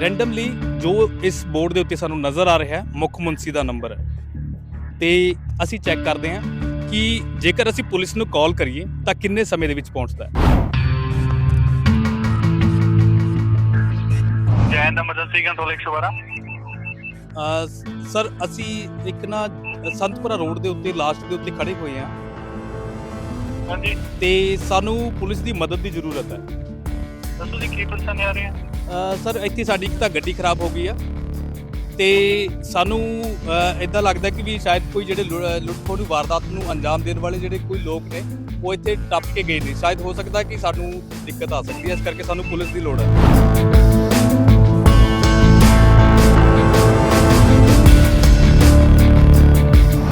Randomly ਜੋ ਇਸ board ਦੇ ਉੱਤੇ ਸਾਨੂੰ ਨਜ਼ਰ ਆ ਰਿਹਾ ਹੈ ਮੁੱਖ ਮੁੰਸੀ ਦਾ ਨੰਬਰ ਹੈ। ਤੇ ਅਸੀਂ ਚੈੱਕ ਕਰਦੇ ਹਾਂ ਕਿ ਜੇਕਰ ਅਸੀਂ ਪੁਲਿਸ ਨੂੰ ਕਾਲ ਕਰੀਏ ਤਾਂ ਕਿੰਨੇ ਸਮੇਂ ਦੇ ਵਿੱਚ ਪਹੁੰਚਦਾ ਹੈ? ਜੈਨ ਐਮਰਜੈਂਸੀ ਕੰਟਰੋਲ 112 ਅਹ ਸਰ ਅਸੀਂ ਇੱਕ ਨਾ ਸੰਤਪੁਰਾ ਰੋਡ ਦੇ ਉੱਤੇ ਲਾਸਟ ਦੇ ਉੱਤੇ ਖੜੇ ਹੋਏ ਹਾਂ। ਹਾਂਜੀ। ਤੇ ਸਾਨੂੰ ਪੁਲਿਸ ਦੀ ਮਦਦ ਦੀ ਜ਼ਰੂਰਤ ਹੈ। ਦੱਸੋ ਜੀ ਕੀ ਪਰੇਸ਼ਾਨੀ ਆ ਰਹੀ ਹੈ? ਸਰ, ਇੱਥੇ ਸਾਡੀ ਇੱਕ ਤਾਂ ਗੱਡੀ ਖਰਾਬ ਹੋ ਗਈ ਆ ਤੇ ਸਾਨੂੰ ਇਦਾਂ ਲੱਗਦਾ ਕਿ ਵੀ ਸ਼ਾਇਦ ਕੋਈ ਜਿਹੜੇ ਲੁ- ਲੁੱਟ-ਖੋਹ ਦੀ ਵਾਰਦਾਤ ਨੂੰ ਅੰਜਾਮ ਦੇਣ ਵਾਲੇ ਜਿਹੜੇ ਕੋਈ ਲੋਕ ਨੇ, ਉਹ ਇੱਥੇ ਟੱਪ ਕੇ ਗਏ ਨੇ। ਸ਼ਾਇਦ ਹੋ ਸਕਦਾ ਕਿ ਸਾਨੂੰ ਦਿੱਕਤ ਆ ਸਕਦੀ ਹੈ, ਇਸ ਕਰਕੇ ਸਾਨੂੰ ਪੁਲਿਸ ਦੀ ਲੋੜ ਹੈ।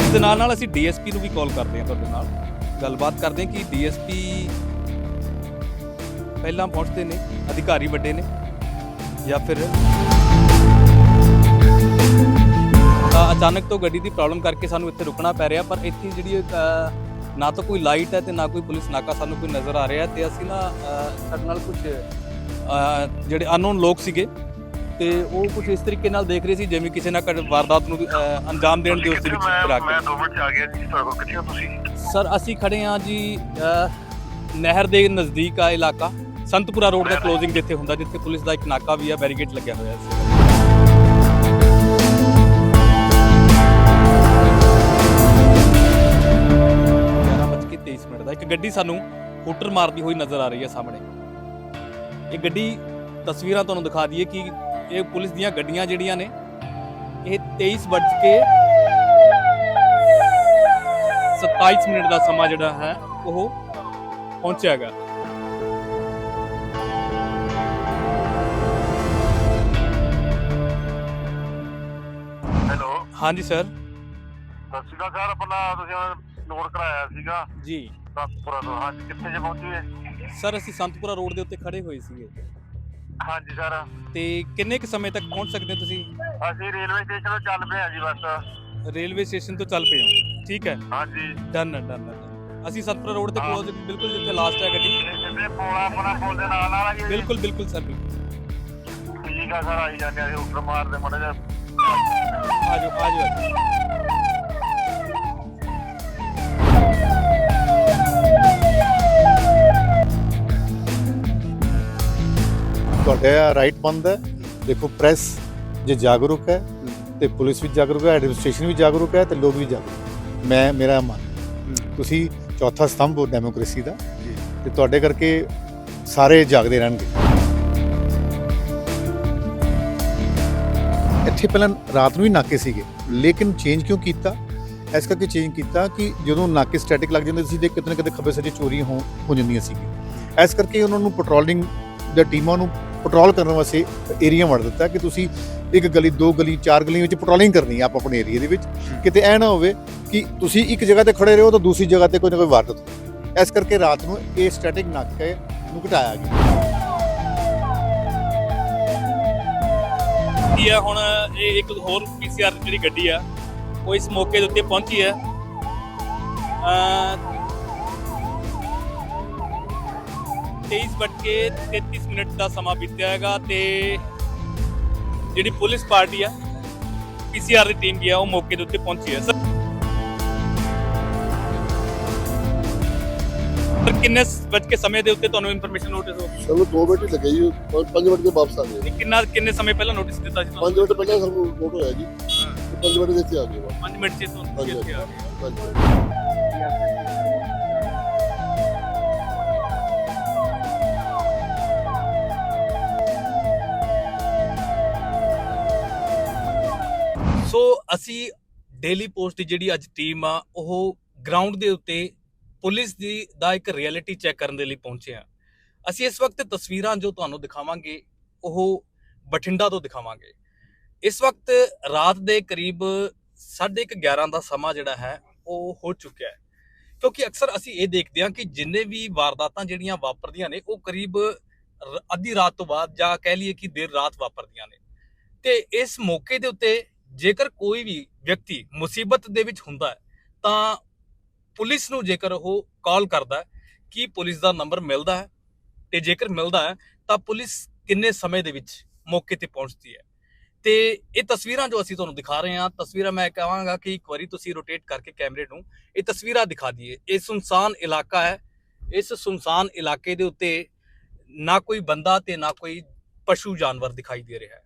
ਇਸ ਦੇ ਨਾਲ ਨਾਲ ਅਸੀਂ ਡੀਐਸਪੀ ਨੂੰ ਵੀ ਕਾਲ ਕਰਦੇ ਹਾਂ ਤੁਹਾਡੇ ਨਾਲ। ਗੱਲਬਾਤ ਕਰਦੇ ਹਾਂ ਕਿ ਡੀਐਸਪੀ ਪਹਿਲਾਂ ਪਹੁੰਚਦੇ ਨੇ, ਅਧਿਕਾਰੀ ਵੱਡੇ ਨੇ। ਜਾਂ ਫਿਰ ਅਚਾਨਕ ਤੋਂ ਗੱਡੀ ਦੀ ਪ੍ਰੋਬਲਮ ਕਰਕੇ ਸਾਨੂੰ ਇੱਥੇ ਰੁਕਣਾ ਪੈ ਰਿਹਾ ਪਰ ਇੱਥੇ ਜਿਹੜੀ ਨਾ ਤਾਂ ਕੋਈ ਲਾਈਟ ਹੈ ਤੇ ਨਾ ਕੋਈ ਪੁਲਿਸ ਨਾਕਾ ਸਾਨੂੰ ਕੋਈ ਨਜ਼ਰ ਆ ਰਿਹਾ ਤੇ ਅਸੀਂ ਨਾ ਸਾਡੇ ਨਾਲ ਕੁਝ ਜਿਹੜੇ ਅਨਨੋਨ ਲੋਕ ਸੀਗੇ ਤੇ ਉਹ ਕੁਝ ਇਸ ਤਰੀਕੇ ਨਾਲ ਦੇਖ ਰਹੇ ਸੀ ਜਿਵੇਂ ਕਿਸੇ ਨਾ ਕਦੇ ਵਾਰਦਾਤ ਨੂੰ ਅੰਜਾਮ ਦੇਣ ਦੇ ਉਸ ਦੇ ਵਿੱਚ ਕਰਾ ਮੈਂ ਕੇ 2 ਮਿੰਟ ਆ ਗਿਆ ਜੀ ਤੁਹਾਡੇ ਕਿੱਥੇ ਹੋ ਤੁਸੀਂ? ਸਰ ਅਸੀਂ ਖੜੇ ਹਾਂ ਜੀ ਨਹਿਰ ਦੇ ਨਜ਼ਦੀਕ ਆ ਇਲਾਕਾ। ਸੰਤਪੁਰਾ ਰੋਡ ਦਾ ਕਲੋਜ਼ਿੰਗ ਜਿੱਥੇ ਹੁੰਦਾ, ਜਿੱਥੇ ਪੁਲਿਸ ਦਾ ਇੱਕ ਨਾਕਾ ਵੀ ਆ ਬੈਰੀਕੇਡ ਲੱਗਿਆ ਹੋਇਆ ਸੀ। ਮਿੰਟ ਦਾ। ਇੱਕ ਗੱਡੀ ਸਾਨੂੰ ਹੂਟਰ ਮਾਰਦੀ ਹੋਈ ਨਜ਼ਰ ਆ ਰਹੀ ਹੈ ਸਾਹਮਣੇ। ਇਹ ਗੱਡੀ ਤਸਵੀਰਾਂ ਤੁਹਾਨੂੰ ਦਿਖਾ ਦਈਏ ਕਿ ਇਹ ਪੁਲਿਸ ਦੀਆਂ ਗੱਡੀਆਂ ਜਿਹੜੀਆਂ ਨੇ, ਇਹ 23 ਵੱਜ ਕੇ 27 ਮਿੰਟ ਦਾ ਸਮਾਂ ਜਿਹੜਾ ਹੈ, ਉਹ ਪਹੁੰਚਿਆਗਾ ਹਾਂਜੀ ਸਰ ਸਤਿ ਸ਼੍ਰੀ ਅਕਾਲ ਸਰ ਆਪਣਾ ਤੁਸੀਂ ਨੋਟ ਕਰਾਇਆ ਸੀਗਾ ਜੀ। ਸਤਪੁਰਾ ਤੋਂ। ਹਾਂਜੀ ਕਿੱਥੇ ਜੇ ਪਹੁੰਚੇ ਸਰ ਅਸੀਂ ਸੰਤਪੁਰਾ ਰੋਡ ਦੇ ਉੱਤੇ ਖੜੇ ਹੋਏ ਸੀਗੇ। ਹਾਂਜੀ ਸਰ ਤੇ ਕਿੰਨੇ ਕੁ ਸਮੇਂ ਤੱਕ ਪਹੁੰਚ ਸਕਦੇ ਤੁਸੀਂ? ਅਸੀਂ ਰੇਲਵੇ ਸਟੇਸ਼ਨ ਤੋਂ ਚੱਲ ਪਏ ਆ ਜੀ ਬਸ। ਰੇਲਵੇ ਸਟੇਸ਼ਨ ਤੋਂ ਚੱਲ ਪਏ ਹੋ। ਠੀਕ ਹੈ। ਹਾਂਜੀ। ਡਨ ਡਨ ਅਸੀਂ ਸੰਤਪੁਰਾ ਰੋਡ ਤੇ ਕਲੋਜ਼ ਬਿਲਕੁਲ ਜਿੱਥੇ ਲਾਸਟ ਹੈ ਗੱਡੀ। ਜਿੱਥੇ ਪੋਲਾ ਆਪਣਾ ਪੁਲ ਦੇ ਨਾਲ ਨਾਲ ਆ ਜੀ। ਬਿਲਕੁਲ ਬਿਲਕੁਲ ਸਰ ਬਿਲਕੁਲ। ਠੀਕ ਆ ਸਰ ਆਈ ਜਾਂਦੇ ਆ ਉੱਪਰ ਮਾਰਦੇ ਮੜਾ ਜਾ ਆ ਜਾਓ ਆ ਜਾਓ ਤੁਹਾਡੇ ਰਾਈਟ ਬੰਦ ਹੈ। ਦੇਖੋ ਪ੍ਰੈਸ ਜੇ ਜਾਗਰੂਕ ਹੈ ਤੇ ਪੁਲਿਸ ਵੀ ਜਾਗਰੂਕ ਹੈ ਐਡਮਿਨਿਸਟ੍ਰੇਸ਼ਨ ਵੀ ਜਾਗਰੂਕ ਹੈ ਤੇ ਲੋਕ ਵੀ ਜਾਗਰੂਕ ਮੈਂ ਮੇਰਾ ਮੰਨ ਤੁਸੀਂ ਚੌਥਾ ਸਤੰਭ ਹੋ ਡੈਮੋਕ੍ਰੇਸੀ ਦਾ ਤੇ ਤੁਹਾਡੇ ਕਰਕੇ ਸਾਰੇ ਜਾਗਦੇ ਰਹਿਣਗੇ। ਇੱਥੇ ਪਹਿਲਾਂ ਰਾਤ ਨੂੰ ਹੀ ਨਾਕੇ ਸੀਗੇ। ਲੇਕਿਨ ਚੇਂਜ ਕਿਉਂ ਕੀਤਾ? ਇਸ ਕਰਕੇ ਚੇਂਜ ਕੀਤਾ ਕਿ ਜਦੋਂ ਨਾਕੇ ਸਟੈਟਿਕ ਲੱਗ ਜਾਂਦੇ ਸੀ ਤੇ ਕਿਤੇ ਨਾ ਕਿਤੇ ਖੱਬੇ ਸੱਜੇ ਚੋਰੀਆਂ ਹੋ ਹੋ ਜਾਂਦੀਆਂ ਸੀਗੀਆਂ। ਇਸ ਕਰਕੇ ਉਹਨਾਂ ਨੂੰ ਪੈਟਰੋਲਿੰਗ ਦੇ ਟੀਮਾਂ ਨੂੰ ਪੈਟਰੋਲ ਕਰਨ ਵਾਸਤੇ ਏਰੀਆ ਵੜ ਦਿੱਤਾ ਕਿ ਤੁਸੀਂ ਇੱਕ ਗਲੀ, ਦੋ ਗਲੀ, ਚਾਰ ਗਲੀ ਵਿੱਚ ਪੈਟਰੋਲਿੰਗ ਕਰਨੀ ਹੈ ਆਪ ਆਪਣੇ ਏਰੀਆ ਦੇ ਵਿੱਚ। ਕਿਤੇ ਐ ਨਾ ਹੋਵੇ ਕਿ ਤੁਸੀਂ ਇੱਕ ਜਗ੍ਹਾ ਤੇ ਖੜੇ ਰਹੋ ਤਾਂ ਦੂਸਰੀ ਜਗ੍ਹਾ ਤੇ ਕੋਈ ਨਾ ਕੋਈ ਵਾਰਦਾਤ ਹੋਵੇ। ਇਸ ਕਰਕੇ ਰਾਤ ਨੂੰ ਇਹ ਸਟੈਟਿਕ ਨਾਕੇ ਨੂੰ ਘਟਾਇਆ ਗਿਆ। ਕੀ ਹੈ ਹੁਣ ਇਹ ਇੱਕ ਹੋਰ ਪੀਸੀਆਰ ਜਿਹੜੀ ਗੱਡੀ ਆ, ਉਹ ਇਸ ਮੌਕੇ ਦੇ ਉੱਤੇ ਪਹੁੰਚੀ ਹੈ ਅ 23 ਵੱਜ ਕੇ 33 ਮਿੰਟ ਦਾ ਸਮਾਂ ਬੀਤਿਆ ਹੈਗਾ ਤੇ ਜਿਹੜੀ ਪੁਲਿਸ ਪਾਰਟੀ ਆ ਪੀਸੀਆਰ ਦੀ ਟੀਮ ਵੀ ਆ, ਉਹ ਮੌਕੇ ਦੇ ਉੱਤੇ ਪਹੁੰਚੀ ਹੈ ਸਰ ਕਿੰਨੇ ਵੱਜ ਕੇ ਸਮੇਂ ਦੇ ਉੱਤੇ ਤੁਹਾਨੂੰ ਇਨਫੋਰਮੇਸ਼ਨ ਨੋਟਿਸ ਹੋ ਸਾਨੂੰ 2 ਮਿੰਟ ਹੀ ਲੱਗੇ ਜੀ 5 ਮਿੰਟ ਦੇ ਵਾਪਸ ਆ ਗਏ। ਗਈ ਕਿੰਨਾ ਕਿੰਨੇ ਸਮੇਂ ਪਹਿਲਾਂ ਨੋਟਿਸ ਦਿੱਤਾ ਸੀ 5 ਮਿੰਟ ਪਹਿਲਾਂ ਸਾਨੂੰ ਨੋਟ ਹੋਇਆ ਜੀ। 5 ਮਿੰਟ ਦੇ ਇੱਥੇ ਆ ਗਏ। ਵਾ 5 ਮਿੰਟ ਚ ਤੁਹਾਨੂੰ ਇੱਥੇ ਆ ਗਏ। ਸੋ ਅਸੀਂ ਡੇਲੀ ਪੋਸਟ ਦੀ ਜਿਹੜੀ ਅੱਜ ਟੀਮ ਆ ਉਹ ਗਰਾਊਂਡ ਦੇ ਉੱਤੇ ਪੁਲਿਸ ਦੀ ਦਾ ਇੱਕ ਰਿਐਲਿਟੀ ਚੈੱਕ ਕਰਨ ਦੇ ਲਈ ਪਹੁੰਚੇ ਆ ਅਸੀਂ ਇਸ ਵਕਤ ਤਸਵੀਰਾਂ ਜੋ ਤੁਹਾਨੂੰ ਦਿਖਾਵਾਂਗੇ, ਉਹ ਬਠਿੰਡਾ ਤੋਂ ਦਿਖਾਵਾਂਗੇ। ਇਸ ਵਕਤ ਰਾਤ ਦੇ ਕਰੀਬ 11:30 ਦਾ ਸਮਾਂ ਜਿਹੜਾ ਹੈ, ਉਹ ਹੋ ਚੁੱਕਿਆ ਹੈ। ਕਿਉਂਕਿ ਅਕਸਰ ਅਸੀਂ ਇਹ ਦੇਖਦੇ ਹਾਂ ਕਿ ਜਿੰਨੇ ਵੀ ਵਾਰਦਾਤਾਂ ਜਿਹੜੀਆਂ ਵਾਪਰਦੀਆਂ ਨੇ, ਉਹ ਕਰੀਬ ਅੱਧੀ ਰਾਤ ਤੋਂ ਬਾਅਦ ਜਾਂ ਕਹਿ ਲਈਏ ਕਿ ਦੇਰ ਰਾਤ ਵਾਪਰਦੀਆਂ ਨੇ। ਤੇ ਇਸ ਮੌਕੇ ਦੇ ਉੱਤੇ ਜੇਕਰ ਕੋਈ ਵੀ ਵਿਅਕਤੀ ਮੁਸੀਬਤ ਦੇ ਵਿੱਚ ਹੁੰਦਾ ਤਾਂ ਪੁਲਿਸ ਨੂੰ ਜੇਕਰ ਉਹ ਕਾਲ ਕਰਦਾ ਹੈ ਕਿ ਪੁਲਿਸ ਦਾ ਨੰਬਰ ਮਿਲਦਾ ਹੈ ਤੇ ਜੇਕਰ ਮਿਲਦਾ ਹੈ, ਤਾਂ ਪੁਲਿਸ ਕਿੰਨੇ ਸਮੇਂ ਦੇ ਵਿੱਚ ਮੌਕੇ ਤੇ ਪਹੁੰਚਦੀ ਹੈ? ਤੇ ਇਹ ਤਸਵੀਰਾਂ ਜੋ ਅਸੀਂ ਤੁਹਾਨੂੰ ਦਿਖਾ ਰਹੇ ਹਾਂ, ਤਸਵੀਰਾਂ ਮੈਂ ਕਹਾਂਗਾ ਕਿ ਇੱਕ ਵਾਰੀ ਤੁਸੀਂ ਰੋਟੇਟ ਕਰਕੇ ਕੈਮਰੇ ਨੂੰ ਇਹ ਤਸਵੀਰਾਂ ਦਿਖਾ ਦਈਏ। ਇਹ ਸੁਨਸਾਨ ਇਲਾਕਾ ਹੈ। ਇਸ ਸੁਨਸਾਨ ਇਲਾਕੇ ਦੇ ਉੱਤੇ ਨਾ ਕੋਈ ਬੰਦਾ ਤੇ ਨਾ ਕੋਈ ਪਸ਼ੂ ਜਾਨਵਰ ਦਿਖਾਈ ਦੇ ਰਿਹਾ ਹੈ।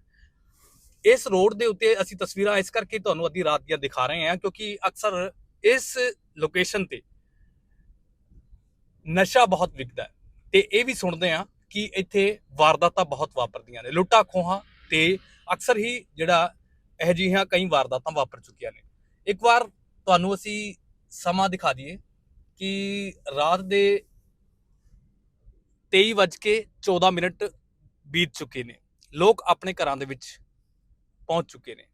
ਇਸ ਰੋਡ ਦੇ ਉੱਤੇ ਅਸੀਂ ਤਸਵੀਰਾਂ ਇਸ ਕਰਕੇ ਤੁਹਾਨੂੰ ਅੱਧੀ ਰਾਤ ਦੀਆਂ ਦਿਖਾ ਰਹੇ ਹਾਂ ਕਿਉਂਕਿ ਅਕਸਰ ਇਸ ਲੋਕੇਸ਼ਨ ਤੇ ਨਸ਼ਾ ਬਹੁਤ ਵਿਕਦਾ ਹੈ। ਤੇ ਇਹ ਵੀ ਸੁਣਦੇ ਆ ਕਿ ਇੱਥੇ ਵਾਰਦਾਤਾਂ ਬਹੁਤ ਵਾਪਰਦੀਆਂ ਨੇ। ਲੁੱਟਾ ਖੋਹਾਂ ਤੇ ਅਕਸਰ ਹੀ ਜਿਹੜਾ ਇਹ ਜਿਹੀਆਂ ਕਈ ਵਾਰਦਾਤਾਂ ਵਾਪਰ ਚੁੱਕੀਆਂ ਨੇ। ਇੱਕ ਵਾਰ ਤੁਹਾਨੂੰ ਅਸੀਂ ਸਮਾਂ ਦਿਖਾ ਦਈਏ ਕਿ ਰਾਤ ਦੇ 23:14 ਮਿੰਟ ਬੀਤ ਚੁੱਕੇ ਨੇ। ਲੋਕ ਆਪਣੇ ਘਰਾਂ ਦੇ ਵਿੱਚ ਪਹੁੰਚ ਚੁੱਕੇ ਨੇ।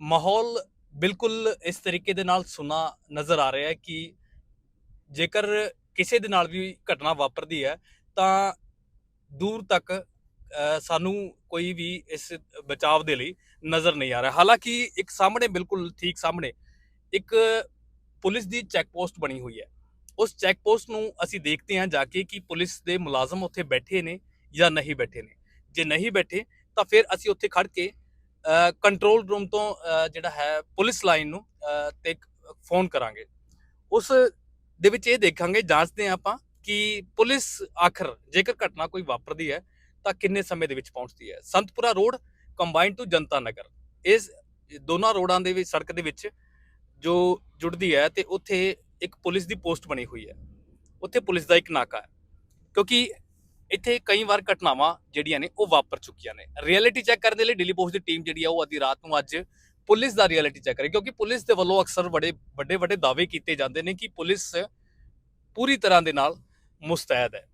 ਮਾਹੌਲ ਬਿਲਕੁਲ ਇਸ ਤਰੀਕੇ ਦੇ ਨਾਲ ਸੁਣਾ ਨਜ਼ਰ ਆ ਰਿਹਾ ਹੈ ਕਿ ਜੇਕਰ ਕਿਸੇ ਦੇ ਨਾਲ ਵੀ ਘਟਨਾ ਵਾਪਰਦੀ ਹੈ, ਤਾਂ ਦੂਰ ਤੱਕ ਸਾਨੂੰ ਕੋਈ ਵੀ ਇਸ ਬਚਾਵ ਦੇ ਲਈ ਨਜ਼ਰ ਨਹੀਂ ਆ ਰਿਹਾ। ਹਾਲਾਂਕਿ ਇੱਕ ਸਾਹਮਣੇ ਬਿਲਕੁਲ ਠੀਕ ਸਾਹਮਣੇ ਇੱਕ ਪੁਲਿਸ ਦੀ ਚੈੱਕ ਪੋਸਟ ਬਣੀ ਹੋਈ ਹੈ। ਉਸ ਚੈੱਕ ਪੋਸਟ ਨੂੰ ਅਸੀਂ ਦੇਖਦੇ ਹਾਂ ਜਾ ਕੇ ਕਿ ਪੁਲਿਸ ਦੇ ਮੁਲਾਜ਼ਮ ਉੱਥੇ ਬੈਠੇ ਨੇ ਜਾਂ ਨਹੀਂ ਬੈਠੇ ਨੇ। ਜੇ ਨਹੀਂ ਬੈਠੇ, ਤਾਂ ਫਿਰ ਅਸੀਂ ਉੱਥੇ ਖੜ ਕੇ ਕੰਟਰੋਲ ਰੂਮ ਤੋਂ ਜਿਹੜਾ ਹੈ ਪੁਲਿਸ ਲਾਈਨ ਨੂੰ ਅ, ਤੇ ਫੋਨ ਕਰਾਂਗੇ। ਉਸ ਦੇ ਵਿੱਚ ਇਹ ਦੇਖਾਂਗੇ ਜਾਂਚਦੇ ਹਾਂ ਆਪਾਂ ਕਿ ਪੁਲਿਸ ਆਖਰ ਜੇਕਰ ਘਟਨਾ ਕੋਈ ਵਾਪਰਦੀ ਹੈ ਤਾਂ ਕਿੰਨੇ ਸਮੇਂ ਦੇ ਵਿੱਚ ਪਹੁੰਚਦੀ ਹੈ। Santpura road combine to Janta Nagar. ਇਸ ਦੋਨਾਂ ਰੋਡਾਂ ਦੇ ਵਿੱਚ ਸੜਕ ਦੇ ਵਿੱਚ ਜੋ ਜੁੜਦੀ ਹੈ ਤੇ ਉੱਥੇ ਇੱਕ ਪੁਲਿਸ ਦੀ ਪੋਸਟ ਬਣੀ ਹੋਈ ਹੈ। ਉੱਥੇ ਪੁਲਿਸ ਦਾ ਇੱਕ ਨਾਕਾ ਹੈ। ਕਿਉਂਕਿ ਇੱਥੇ ਕਈ ਵਾਰ ਘਟਨਾਵਾਂ ਜਿਹੜੀਆਂ ਨੇ ਉਹ ਵਾਪਰ ਚੁੱਕੀਆਂ ਨੇ। ਰਿਐਲਿਟੀ ਚੈੱਕ ਕਰਨ ਦੇ ਲਈ ਦਿੱਲੀ ਪੋਸਟ ਦੀ ਟੀਮ ਜਿਹੜੀ ਆ ਉਹ ਅੱਧੀ ਰਾਤ ਨੂੰ ਅੱਜ ਪੁਲਿਸ ਦਾ ਰਿਐਲਿਟੀ ਚੈੱਕ ਕਰੇ ਕਿਉਂਕਿ ਪੁਲਿਸ ਦੇ ਵੱਲੋਂ ਅਕਸਰ ਬੜੇ ਵੱਡੇ ਵੱਡੇ ਦਾਅਵੇ ਕੀਤੇ ਜਾਂਦੇ ਨੇ ਕਿ ਪੁਲਿਸ ਪੂਰੀ ਤਰ੍ਹਾਂ ਦੇ ਨਾਲ ਮੁਸਤੈਦ ਹੈ।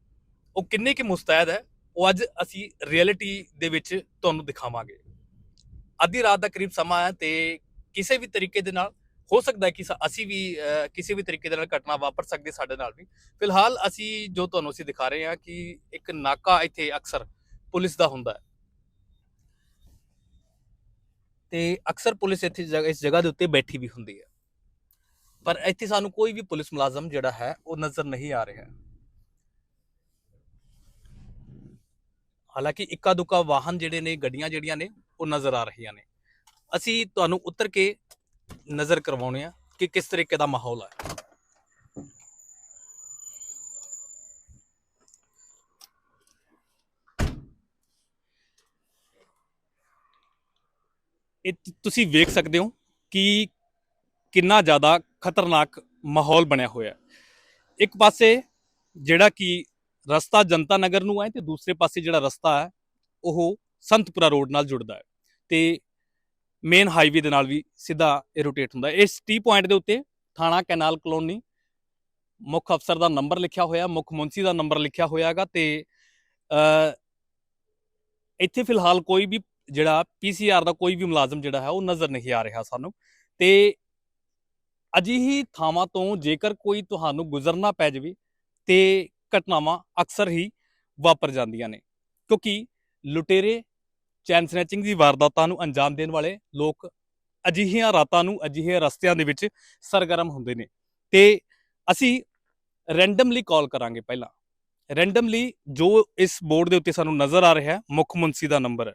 ਉਹ ਕਿੰਨੇ ਕਿ ਮੁਸਤੈਦ ਹੈ, ਉਹ ਅੱਜ ਅਸੀਂ ਰਿਐਲਿਟੀ ਦੇ ਵਿੱਚ ਤੁਹਾਨੂੰ ਦਿਖਾਵਾਂਗੇ। ਅੱਧੀ ਰਾਤ ਦਾ ਕਰੀਬ ਸਮਾਂ ਹੈ ਤੇ ਕਿਸੇ ਵੀ ਤਰੀਕੇ ਦੇ ਨਾਲ ਹੋ ਸਕਦਾ ਕਿ ਅਸੀਂ ਵੀ ਅਹ, ਕਿਸੇ ਵੀ ਤਰੀਕੇ ਦੇ ਨਾਲ ਘਟਨਾ ਵਾਪਰ ਸਕਦੀ ਸਾਡੇ ਨਾਲ ਵੀ। ਫਿਲਹਾਲ ਅਸੀਂ ਜੋ ਤੁਹਾਨੂੰ ਅਸੀਂ ਦਿਖਾ ਰਹੇ ਹਾਂ ਕਿ ਇੱਕ ਨਾਕਾ ਇੱਥੇ ਅਕਸਰ ਪੁਲਿਸ ਦਾ ਹੁੰਦਾ ਹੈ। ਤੇ ਅਕਸਰ ਪੁਲਿਸ ਇੱਥੇ ਇਸ ਜਗ੍ਹਾ ਦੇ ਉੱਤੇ ਬੈਠੀ ਵੀ ਹੁੰਦੀ ਹੈ। ਪਰ ਇੱਥੇ ਸਾਨੂੰ ਕੋਈ ਵੀ ਪੁਲਿਸ ਮੁਲਾਜ਼ਮ ਜਿਹੜਾ ਹੈ ਉਹ ਨਜ਼ਰ ਨਹੀਂ ਆ ਰਿਹਾ। ਹਾਲਾਂਕਿ ਇੱਕਾ ਦੁੱਕਾ ਵਾਹਨ ਜਿਹੜੇ ਨੇ ਗੱਡੀਆਂ ਜਿਹੜੀਆਂ ਨੇ ਉਹ ਨਜ਼ਰ ਆ ਰਹੀਆਂ ਨੇ। ਅਸੀਂ ਤੁਹਾਨੂੰ ਉਤਰ ਕੇ ਨਜ਼ਰ ਕਰਵਾਉਣੇ ਆ ਕਿ ਕਿਸ ਤਰੀਕੇ ਦਾ ਮਾਹੌਲ ਹੈ ਇਹ ਤੁਸੀਂ ਵੇਖ ਸਕਦੇ ਹੋ ਕਿ ਕਿੰਨਾ ਜ਼ਿਆਦਾ ਖਤਰਨਾਕ ਮਾਹੌਲ ਬਣਿਆ ਹੋਇਆ। ਇੱਕ ਪਾਸੇ ਜਿਹੜਾ ਕਿ ਰਸਤਾ ਜਨਤਾ ਨਗਰ ਨੂੰ ਹੈ ਤੇ ਦੂਸਰੇ ਪਾਸੇ ਜਿਹੜਾ ਰਸਤਾ ਹੈ, ਉਹ ਸੰਤਪੁਰਾ ਰੋਡ ਨਾਲ ਜੁੜਦਾ ਹੈ। ਤੇ ਮੇਨ ਹਾਈਵੇ ਦੇ ਨਾਲ ਵੀ ਸਿੱਧਾ ਇਹ ਰੋਟੇਟ ਹੁੰਦਾ। ਇਸ ਟੀ ਪੁਆਇੰਟ ਦੇ ਉੱਤੇ ਥਾਣਾ ਕੈਨਾਲ ਕਲੋਨੀ, ਮੁੱਖ ਅਫਸਰ ਦਾ ਨੰਬਰ ਲਿਖਿਆ ਹੋਇਆ, ਮੁੱਖ ਮੁੰਸੀ ਦਾ ਨੰਬਰ ਲਿਖਿਆ ਹੋਇਆ ਹੈਗਾ ਤੇ ਇੱਥੇ ਫਿਲਹਾਲ ਕੋਈ ਵੀ ਜਿਹੜਾ ਪੀਸੀਆਰ ਦਾ ਕੋਈ ਵੀ ਮੁਲਾਜ਼ਮ ਜਿਹੜਾ ਹੈ ਉਹ ਨਜ਼ਰ ਨਹੀਂ ਆ ਰਿਹਾ ਸਾਨੂੰ। ਤੇ ਅਜਿਹੀ ਥਾਵਾਂ ਤੋਂ ਜੇਕਰ ਕੋਈ ਤੁਹਾਨੂੰ ਗੁਜ਼ਰਨਾ ਪੈ ਜਾਵੇ ਤੇ ਘਟਨਾਵਾਂ ਅਕਸਰ ਹੀ ਵਾਪਰ ਜਾਂਦੀਆਂ ਨੇ। ਕਿਉਂਕਿ ਲੁਟੇਰੇ ਚੈਨ ਸਨੈਚਿੰਗ ਦੀ ਵਾਰਦਾਤਾਂ ਨੂੰ ਅੰਜਾਮ ਦੇਣ ਵਾਲੇ ਲੋਕ ਅਜਿਹੀਆਂ ਰਾਤਾਂ ਨੂੰ ਅਜਿਹੇ ਰਸਤਿਆਂ ਦੇ ਵਿੱਚ ਸਰਗਰਮ ਹੁੰਦੇ ਨੇ। ਤੇ ਅਸੀਂ ਰੈਂਡਮਲੀ ਕਾਲ ਕਰਾਂਗੇ ਪਹਿਲਾਂ। ਰੈਂਡਮਲੀ ਜੋ ਇਸ ਬੋਰਡ ਦੇ ਉੱਤੇ ਸਾਨੂੰ ਨਜ਼ਰ ਆ ਰਿਹਾ ਹੈ, ਮੁੱਖ ਮੁੰਸੀ ਦਾ ਨੰਬਰ ਹੈ।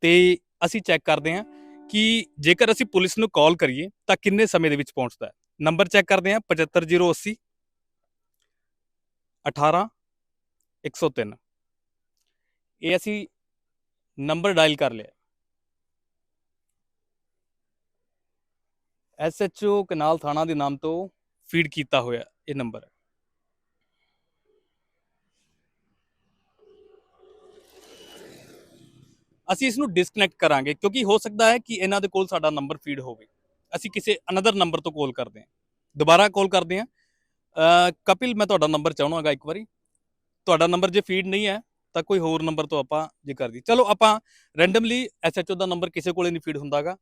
ਤੇ ਅਸੀਂ ਚੈੱਕ ਕਰਦੇ ਹਾਂ ਕਿ ਜੇਕਰ ਅਸੀਂ ਪੁਲਿਸ ਨੂੰ ਕਾਲ ਕਰੀਏ ਤਾਂ ਕਿੰਨੇ ਸਮੇਂ ਦੇ ਵਿੱਚ ਪਹੁੰਚਦਾ ਹੈ। ਨੰਬਰ ਚੈੱਕ ਕਰਦੇ ਹਾਂ 75080 18 103 ਇਹ ਅਸੀਂ ਨੰਬਰ ਡਾਇਲ ਕਰ ਲਿਆ। ਐਸਐਚਓ ਕਨਾਲ ਥਾਣਾ ਦੇ ਨਾਮ ਤੋਂ ਫੀਡ ਕੀਤਾ ਹੋਇਆ ਇਹ ਨੰਬਰ। ਹੈ ਅਸੀਂ ਇਸ ਨੂੰ ਡਿਸਕਨੈਕਟ ਕਰਾਂਗੇ ਕਿਉਂਕਿ ਹੋ ਸਕਦਾ ਹੈ ਕਿ ਇਹਨਾਂ ਦੇ ਕੋਲ ਸਾਡਾ ਨੰਬਰ ਫੀਡ ਹੋਵੇ। ਅਸੀਂ ਕਿਸੇ ਅਨਦਰ ਨੰਬਰ ਤੋਂ ਕਾਲ ਕਰਦੇ ਹਾਂ। ਦੁਬਾਰਾ ਕਾਲ ਕਰਦੇ ਹਾਂ। ਕਪਿਲ, ਮੈਂ ਤੁਹਾਡਾ ਨੰਬਰ ਚਾਹਣਾਗਾ ਇੱਕ ਵਾਰੀ। ਤੁਹਾਡਾ ਨੰਬਰ ਜੇ ਫੀਡ ਨਹੀਂ ਹੈ ਤਾਂ ਕੋਈ ਹੋਰ ਨੰਬਰ ਤੋਂ ਆਪਾਂ ਜੇ ਕਰਦੀ ਚਲੋ ਆਪਾਂ ਰੈਂਡਮਲੀ ਐਸਐਚਓ ਦਾ ਨੰਬਰ ਕਿਸੇ ਕੋਲੇ ਨਹੀਂ ਫੀਡ ਹੁੰਦਾਗਾ।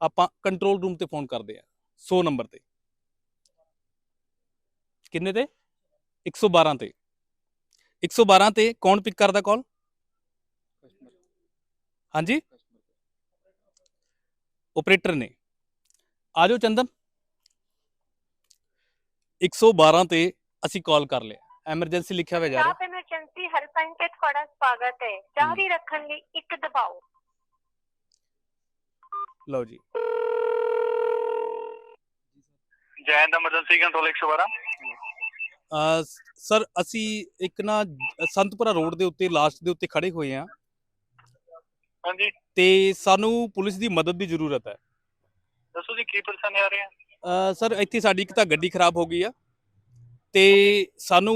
ਆਪਾਂ ਕੰਟਰੋਲ ਰੂਮ ਤੇ ਫੋਨ ਕਰਦੇ ਆ 100 ਨੰਬਰ ਤੇ। ਕਿੰਨੇ ਤੇ? 112 ਤੇ। 112 ਤੇ ਕੌਣ ਪਿਕ ਕਰਦਾ ਕਾਲ ਹਾਂਜੀ? ਆਪਰੇਟਰ ਨੇ। ਆ ਜਾਓ ਚੰਦਨ। 112 ਤੇ ਅਸੀਂ ਕਾਲ ਕਰ ਲਿਆ। ਐਮਰਜੈਂਸੀ ਲਿਖਿਆ ਹੋਇਆ ਜਾ ਰਿਹਾ। ਐਮਰਜੈਂਸੀ ਹੈਲਪਲਾਈਨ ਤੇ ਤੁਹਾਡਾ ਸਵਾਗਤ ਹੈ। ਜਾਰੀ ਰੱਖਣ ਲਈ ਇੱਕ ਦਬਾਓ। ਲਓ ਜੀ। ਜੈਨ ਐਮਰਜੈਂਸੀ ਕੰਟਰੋਲ 112 ਅਹ ਸਰ ਅਸੀਂ ਇੱਕ ਨਾ ਸੰਤਪੁਰਾ ਰੋਡ ਦੇ ਉੱਤੇ ਲਾਸਟ ਦੇ ਉੱਤੇ ਖੜੇ ਹੋਏ ਆ ਹਾਂਜੀ। ਤੇ ਸਾਨੂੰ ਪੁਲਿਸ ਦੀ ਮਦਦ ਦੀ ਜ਼ਰੂਰਤ ਹੈ। ਦੱਸੋ ਜੀ ਕੀ ਪਰੇਸ਼ਾਨੀ ਆ ਰਹੀ ਹੈ? ਅਹ ਸਰ ਇੱਥੇ ਸਾਡੀ ਇੱਕ ਤਾਂ ਗੱਡੀ ਖਰਾਬ ਹੋ ਗਈ ਆ। ਤੇ ਸਾਨੂੰ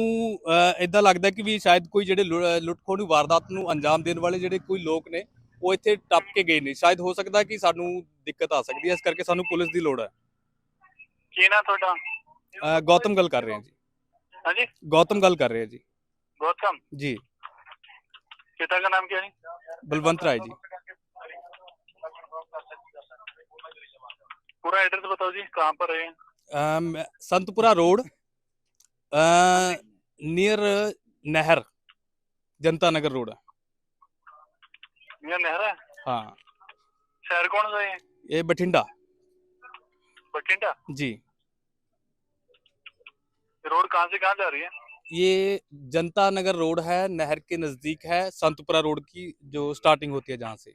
ਇਦਾਂ ਲੱਗਦਾ ਕਿ ਵੀ ਸ਼ਾਇਦ ਕੋਈ ਜਿਹੜੇ ਲੁੱਟਖੋਹ ਦੀ ਵਾਰਦਾਤ ਨੂੰ ਅੰਜਾਮ ਦੇਣ ਵਾਲੇ ਜਿਹੜੇ ਕੋਈ ਲੋਕ ਨੇ ਉਹ ਇੱਥੇ ਟੱਪ ਕੇ ਗਏ ਨੇ ਸ਼ਾਇਦ ਹੋ ਸਕਦਾ ਕਿ ਸਾਨੂੰ ਦਿੱਕਤ ਆ ਸਕਦੀ ਹੈ ਇਸ ਕਰਕੇ ਸਾਨੂੰ ਪੁਲਿਸ ਦੀ ਲੋੜ ਹੈ ਕੀ ਨਾ ਤੁਹਾਡਾ ਅਹ ਗੌਤਮ ਗੱਲ ਕਰ ਰਹੇ ਹਾਂ ਜੀ ਹਾਂਜੀ ਗੌਤਮ ਗੱਲ ਕਰ ਰਹੇ ਹਾਂ ਜੀ गौतम जी पिता का नाम क्या है बलवंत राय जी पूरा एड्रेस बताओ जी कहाँ पर है अम, संतपुरा रोड नियर नहर जनता नगर रोड। ये नहर? है। हाँ शहर कौन सा है? ये बठिंडा। बठिंडा? जी। रोड कहाँ से कहाँ जा रही है? ये जनता नगर रोड है नहर के नज़दीक है संतपुरा रोड की जो स्टार्टिंग होती है जहाँ से।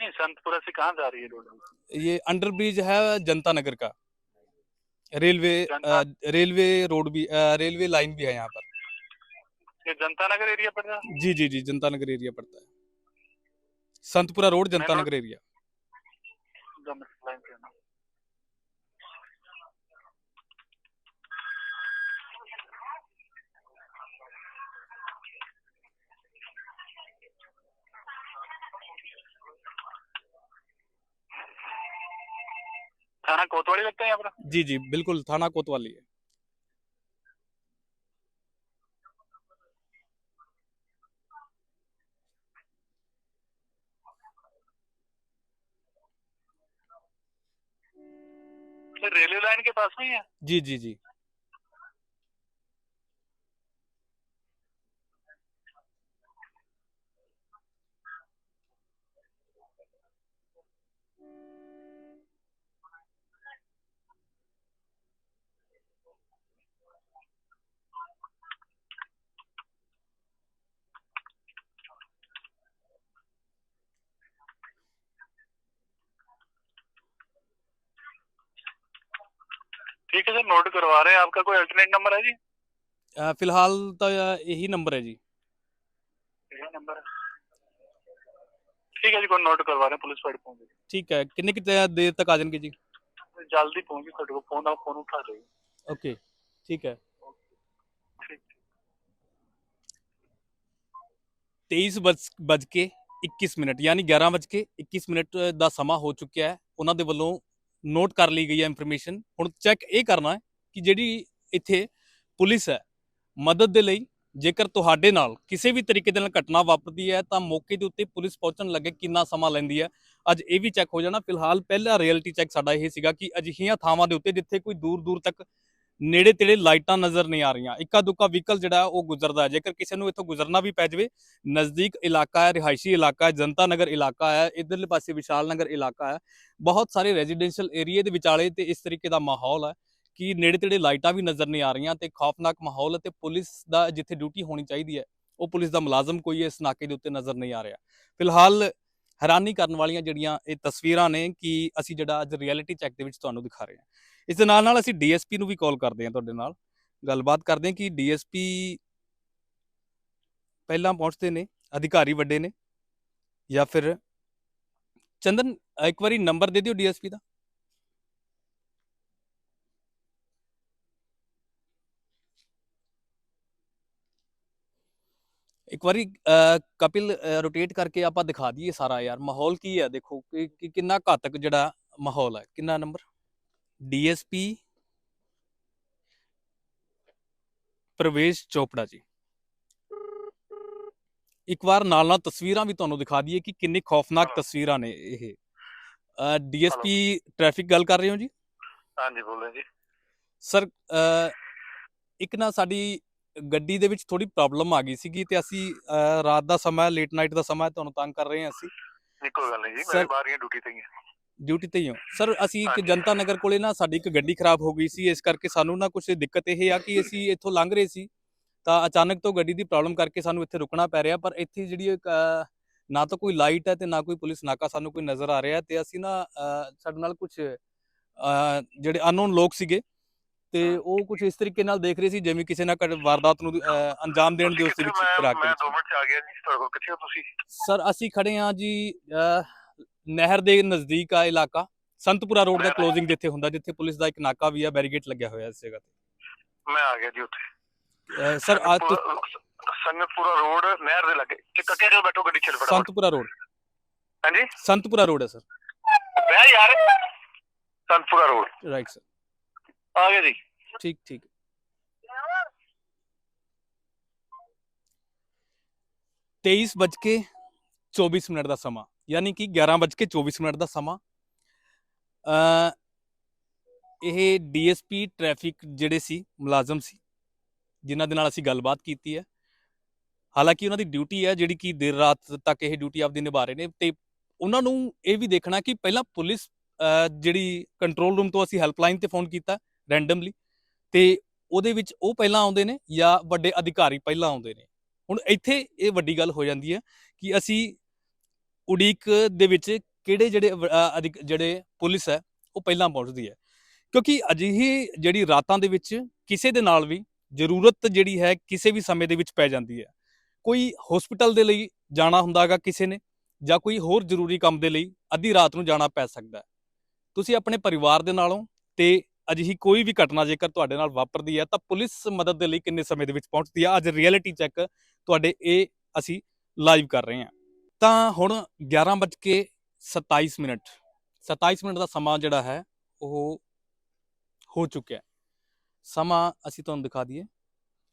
नहीं संतपुरा से कहाँ जा रही है रोड? ये अंडर ब्रिज है जनता नगर का। रेलवे रेलवे रोड भी रेलवे लाइन भी है यहाँ पर। ये जनता नगर एरिया पड़ता है? जी जी जी जनता नगर एरिया पड़ता है। संतपुरा रोड जनता नगर एरिया। थाना कोतवाली लगता है यहाँ पर? जी जी बिल्कुल थाना कोतवाली है। रेलवे लाइन के पास में ही है? जी जी जी। ठीक है सर नोट करवा रहे हैं आपका कोई अल्टरनेट नंबर है जी अ, फिलहाल तो यही नंबर है जी यही नंबर है ठीक है जी कोई नोट करवा रहे हैं पुलिस वाले पहुंच ठीक है कितने कितने देर तक आ जाएंगे जी गई जल्दी पहुंची ਤੁਹਾਡੇ ਕੋਲ ਫੋਨ ਆ ਫੋਨ ਉਠਾ ਲਈ ओके ठीक है ठीक तेईस बज बज के 21 ਮਿੰਟ ਯਾਨੀ 11 ਵਜ ਕੇ 21 ਮਿੰਟ ਦਾ ਸਮਾਂ ਹੋ ਚੁੱਕਿਆ ਹੈ ਉਹਨਾਂ ਦੇ ਵੱਲੋਂ ਨੋਟ ਕਰ ਲਈ ਗਈ ਹੈ ਇਨਫੋਰਮੇਸ਼ਨ ਹੁਣ ਚੈੱਕ ਇਹ ਕਰਨਾ ਹੈ ਕਿ ਜਿਹੜੀ ਇੱਥੇ ਪੁਲਿਸ ਹੈ, ਮਦਦ ਦੇ ਲਈ ਜੇਕਰ ਤੁਹਾਡੇ ਨਾਲ ਕਿਸੇ ਵੀ ਤਰੀਕੇ ਦੇ ਨਾਲ ਘਟਨਾ ਵਾਪਰਦੀ ਹੈ, ਤਾਂ ਮੌਕੇ ਦੇ ਉੱਤੇ ਪੁਲਿਸ ਪਹੁੰਚਣ ਲੱਗੇ ਕਿੰਨਾ ਸਮਾਂ ਲੈਂਦੀ ਹੈ। ਅੱਜ ਇਹ ਵੀ ਚੈੱਕ ਹੋ ਜਾਣਾ। ਫਿਲਹਾਲ ਪਹਿਲਾ ਰਿਐਲਿਟੀ ਚੈੱਕ ਸਾਡਾ ਇਹ ਸੀਗਾ ਕਿ ਅਜਿਹੀਆਂ ਥਾਵਾਂ ਦੇ ਉੱਤੇ ਜਿੱਥੇ ਕੋਈ ਦੂਰ ਦੂਰ ਤੱਕ ਨੇੜੇ ਤੇੜੇ ਲਾਈਟਾਂ ਨਜ਼ਰ ਨਹੀਂ ਆ ਰਹੀਆਂ। ਇੱਕਾ ਦੁੱਕਾ ਵਹੀਕਲ ਜਿਹੜਾ ਉਹ ਗੁਜ਼ਰਦਾ ਹੈ। ਜੇਕਰ ਕਿਸੇ ਨੂੰ ਇੱਥੋਂ ਗੁਜ਼ਰਨਾ ਵੀ ਪੈ ਜਾਵੇ, ਨਜ਼ਦੀਕ ਇਲਾਕਾ ਹੈ, ਰਿਹਾਇਸ਼ੀ ਇਲਾਕਾ ਹੈ, ਜਨਤਾ ਨਗਰ ਇਲਾਕਾ ਹੈ, ਇਧਰਲੇ ਪਾਸੇ ਵਿਸ਼ਾਲ ਨਗਰ ਇਲਾਕਾ ਹੈ, ਬਹੁਤ ਸਾਰੇ ਰੈਜ਼ੀਡੈਂਸ਼ੀਅਲ ਏਰੀਏ ਦੇ ਵਿਚਾਲੇ ਤੇ ਇਸ ਤਰੀਕੇ ਦਾ ਮਾਹੌਲ ਹੈ ਕਿ ਨੇੜੇ ਤੇੜੇ ਲਾਈਟਾਂ ਵੀ ਨਜ਼ਰ ਨਹੀਂ ਆ ਰਹੀਆਂ ਤੇ ਖੌਫਨਾਕ ਮਾਹੌਲ ਅਤੇ ਪੁਲਿਸ ਦਾ ਜਿੱਥੇ ਡਿਊਟੀ ਹੋਣੀ ਚਾਹੀਦੀ ਹੈ, ਉਹ ਪੁਲਿਸ ਦਾ ਮੁਲਾਜ਼ਮ ਕੋਈ ਇਸ ਨਾਕੇ ਦੇ ਉੱਤੇ ਨਜ਼ਰ ਨਹੀਂ ਆ ਰਿਹਾ। ਫਿਲਹਾਲ ਹੈਰਾਨੀ ਕਰਨ ਵਾਲੀਆਂ ਜਿਹੜੀਆਂ ਇਹ ਤਸਵੀਰਾਂ ਨੇ ਕਿ ਅਸੀਂ ਜਿਹੜਾ ਅੱਜ ਰਿਐਲਿਟੀ ਚੈੱਕ ਦੇ ਵਿੱਚ ਤੁਹਾਨੂੰ ਦਿਖਾ ਰਹੇ ਹਾਂ। ਇਸ ਦੇ ਨਾਲ ਨਾਲ ਅਸੀਂ ਡੀਐਸਪੀ ਨੂੰ ਵੀ ਕਾਲ ਕਰਦੇ ਹਾਂ ਤੁਹਾਡੇ ਨਾਲ। ਗੱਲਬਾਤ ਕਰਦੇ ਹਾਂ ਕਿ ਡੀਐਸਪੀ ਪਹਿਲਾਂ ਪਹੁੰਚਦੇ ਨੇ, ਅਧਿਕਾਰੀ ਵੱਡੇ ਨੇ ਜਾਂ ਫਿਰ ਚੰਦਨ, ਇੱਕ ਵਾਰੀ ਨੰਬਰ ਦੇ ਦਿਓ ਡੀਐਸਪੀ ਦਾ। ਇੱਕ ਵਾਰੀ ਕਪਿਲ ਰੋਟੇਟ ਕਰਕੇ ਆਪਾਂ ਦਿਖਾ ਦਈਏ ਸਾਰਾ ਯਾਰ ਮਾਹੌਲ ਕੀ ਹੈ ਦੇਖੋ ਕਿ ਕਿੰਨਾ ਘਾਤਕ ਜਿਹੜਾ ਮਾਹੌਲ ਹੈ ਕਿੰਨਾ ਨੰਬਰ ਡੀਐਸਪੀ ਪ੍ਰਵੇਸ਼ ਚੋਪੜਾ ਜੀ। ਇੱਕ ਵਾਰ ਨਾਲ ਨਾਲ ਤਸਵੀਰਾਂ ਵੀ ਤੁਹਾਨੂੰ ਦਿਖਾ ਦਈਏ ਕਿ ਕਿੰਨੀ ਖੌਫਨਾਕ ਤਸਵੀਰਾਂ ਨੇ ਇਹ। ਡੀਐਸਪੀ ਟ੍ਰੈਫਿਕ ਗੱਲ ਕਰ ਰਹੇ ਹੋ ਜੀ? ਹਾਂਜੀ ਬੋਲੋ ਜੀ। ਸਰ ਇੱਕ ਨਾ ਸਾਡੀ ਗੱਡੀ ਦੇ ਵਿੱਚ ਥੋੜੀ ਪ੍ਰੋਬਲਮ ਆ ਗਈ ਸੀਗੀ ਤੇ ਅਸੀਂ ਰਾਤ ਦਾ ਸਮਾਂ ਲੇਟ ਨਾਈਟ ਦਾ ਸਮਾਂ ਤੁਹਾਨੂੰ ਤੰਗ ਕਰ ਰਹੇ ਹਾਂ ਅਸੀਂ। ਨਹੀਂ ਗੱਲ ਨਹੀਂ ਜੀ ਮੈਂ Sir- ਡਿਊਟੀ ਤੇ ਹੀ ਹਾਂ। ਡਿਊਟੀ ਤੇ ਹੀ ਹਾਂ। ਸਰ ਅਸੀਂ ਇੱਕ ਜਨਤਾ ਨਗਰ ਕੋਲੇ ਨਾ ਸਾਡੀ ਇੱਕ ਗੱਡੀ ਖਰਾਬ ਹੋ ਗਈ ਸੀ ਇਸ ਕਰਕੇ ਸਾਨੂੰ ਨਾ ਕੁਝ ਦਿੱਕਤ ਇਹ ਆ ਕਿ ਅਸੀਂ ਇੱਥੋਂ ਲੰਘ ਰਹੇ ਸੀ। ਤਾਂ ਅਚਾਨਕ ਤੋਂ ਗੱਡੀ ਦੀ ਪ੍ਰੋਬਲਮ ਕਰਕੇ ਸਾਨੂੰ ਇੱਥੇ ਰੁਕਣਾ ਪੈ ਰਿਹਾ ਪਰ ਇੱਥੇ ਜਿਹੜੀ ਇੱਕ, ਨਾ ਤਾਂ ਕੋਈ ਲਾਈਟ ਹੈ ਤੇ ਨਾ ਕੋਈ ਪੁਲਿਸ ਨਾਕਾ ਸਾਨੂੰ ਕੋਈ ਨਜ਼ਰ ਆ ਰਿਹਾ ਤੇ ਅਸੀਂ ਨਾ ਸਾਡੇ ਨਾਲ ਕੁਝ ਜਿਹੜੇ ਅਨਨੋਨ ਲੋਕ ਸੀਗੇ ਤੇ ਉਹ ਕੁਝ ਇਸ ਤਰੀਕੇ ਨਾਲ ਦੇਖ ਰਹੇ ਸੀ ਜਿਵੇਂ ਕਿਸੇ ਨਾ ਵਾਰਦਾਤ ਨੂੰ ਅੰਜਾਮ ਦੇਣ ਦੀ ਉਸ ਦੇ ਵਿੱਚ ਫਿਰਾਕ ਮੈਂ ਵਿੱਚ 2 ਮਿੰਟ ਚ ਆ ਗਿਆ ਜੀ ਤੁਹਾਡੇ ਕੋਲ ਕਿੱਥੇ ਹੋ ਤੁਸੀਂ? ਸਰ ਅਸੀਂ ਖੜੇ ਹਾਂ ਜੀ ਨਹਿਰ ਦੇ ਨਜ਼ਦੀਕ ਆ ਇਲਾਕਾ। ਸੰਤਪੁਰਾ ਰੋਡ ਦਾ ਕਲੋਜ਼ਿੰਗ ਜਿੱਥੇ ਹੁੰਦਾ ਜਿੱਥੇ ਪੁਲਿਸ ਦਾ ਇੱਕ ਨਾਕਾ ਵੀ ਆ ਬੈਰੀਗੇਟ ਲੱਗਿਆ ਹੋਇਆ ਇਸ ਜਗ੍ਹਾ ਤੇ। ਮੈਂ ਆ ਗਿਆ ਜੀ ਉੱਥੇ। ਸਰ ਆ ਸੰਗਤਪੁਰਾ ਰੋਡ ਨਹਿਰ ਦੇ ਲੱਗੇ। ਕਿ ਕੱਕੇ ਚ ਬੈਠੋ ਗੱਡੀ ਚੱਲ ਫਟਾਫਟ। ਸੰਤਪੁਰਾ ਰੋਡ। ਹਾਂਜੀ? ਸੰਤਪੁਰਾ ਰੋਡ ਹੈ ਸਰ। ਬਹਿ ਯਾਰ ਸੰਗਤਪੁਰਾ ਰੋਡ। ਰਾਈਟ ਸਰ ਆ ਗਿਆ ਜੀ। ਠੀਕ ਠੀਕ। ਤੇਈਸ ਵੱਜ ਕੇ 24 ਮਿੰਟ ਦਾ ਸਮਾਂ ਯਾਨੀ ਕਿ 11 ਵੱਜ ਕੇ 24 ਮਿੰਟ ਦਾ ਸਮਾਂ। ਇਹ ਡੀਐਸਪੀ ਟ੍ਰੈਫਿਕ ਜਿਹੜੇ ਸੀ ਮੁਲਾਜ਼ਮ ਸੀ ਜਿਨ੍ਹਾਂ ਦੇ ਨਾਲ ਅਸੀਂ ਗੱਲਬਾਤ ਕੀਤੀ ਹੈ। ਹਾਲਾਂਕਿ ਉਹਨਾਂ ਦੀ ਡਿਊਟੀ ਹੈ ਜਿਹੜੀ ਕਿ ਦੇਰ ਰਾਤ ਤੱਕ ਇਹ ਡਿਊਟੀ ਆਪਦੀ ਨਿਭਾ ਰਹੇ ਨੇ ਤੇ ਉਹਨਾਂ ਨੂੰ ਇਹ ਵੀ ਦੇਖਣਾ ਕਿ ਪਹਿਲਾਂ ਪੁਲਿਸ ਅ, ਜਿਹੜੀ ਕੰਟਰੋਲ ਰੂਮ ਤੋਂ ਅਸੀਂ ਹੈਲਪਲਾਈਨ ਤੇ ਫੋਨ ਕੀਤਾ ਰੈਂਡਮਲੀ ਤੇ ਉਹਦੇ ਵਿੱਚ ਉਹ ਪਹਿਲਾਂ ਆਉਂਦੇ ਨੇ ਜਾਂ ਵੱਡੇ ਅਧਿਕਾਰੀ ਪਹਿਲਾਂ ਆਉਂਦੇ ਨੇ। ਹੁਣ ਇੱਥੇ ਇਹ ਵੱਡੀ ਗੱਲ ਹੋ ਜਾਂਦੀ ਹੈ ਕਿ ਅਸੀਂ ਉਡੀਕ ਦੇ ਵਿੱਚ ਕਿਹੜੇ ਜਿਹੜੇ ਵ- ਜਿਹੜੇ ਪੁਲਿਸ ਹੈ, ਉਹ ਪਹਿਲਾਂ ਪਹੁੰਚਦੀ ਹੈ। ਕਿਉਂਕਿ ਅਜਿਹੀ ਜਿਹੜੀ ਰਾਤਾਂ ਦੇ ਵਿੱਚ ਕਿਸੇ ਦੇ ਨਾਲ ਵੀ ਜ਼ਰੂਰਤ ਜਿਹੜੀ ਹੈ ਕਿਸੇ ਵੀ ਸਮੇਂ ਦੇ ਵਿੱਚ ਪੈ ਜਾਂਦੀ ਹੈ। ਕੋਈ ਹਸਪੀਟਲ ਦੇ ਲਈ ਜਾਣਾ ਹੁੰਦਾਗਾ ਕਿਸੇ ਨੇ ਜਾਂ ਕੋਈ ਹੋਰ ਜ਼ਰੂਰੀ ਕੰਮ ਦੇ ਲਈ ਅੱਧੀ ਰਾਤ ਨੂੰ ਜਾਣਾ ਪੈ ਸਕਦਾ ਤੁਸੀਂ ਆਪਣੇ ਪਰਿਵਾਰ ਦੇ ਨਾਲੋਂ ਤੇ ਅਜਿਹੀ ਕੋਈ ਵੀ ਘਟਨਾ ਜੇਕਰ ਤੁਹਾਡੇ ਨਾਲ ਵਾਪਰਦੀ ਹੈ, ਤਾਂ ਪੁਲਿਸ ਮਦਦ ਦੇ ਲਈ ਕਿੰਨੇ ਸਮੇਂ ਦੇ ਵਿੱਚ ਪਹੁੰਚਦੀ ਹੈ? ਅੱਜ ਰਿਐਲਿਟੀ ਚੈੱਕ ਤੁਹਾਡੇ ਇਹ ਅਸੀਂ ਲਾਈਵ ਕਰ ਰਹੇ ਹਾਂ। ਤਾਂ ਹੁਣ 11:27 ਮਿੰਟ 27 ਮਿੰਟ ਦਾ ਸਮਾਂ ਜਿਹੜਾ ਹੈ, ਉਹ ਹੋ ਚੁੱਕਿਆ ਸਮਾਂ ਅਸੀਂ ਤੁਹਾਨੂੰ ਦਿਖਾ ਦਈਏ।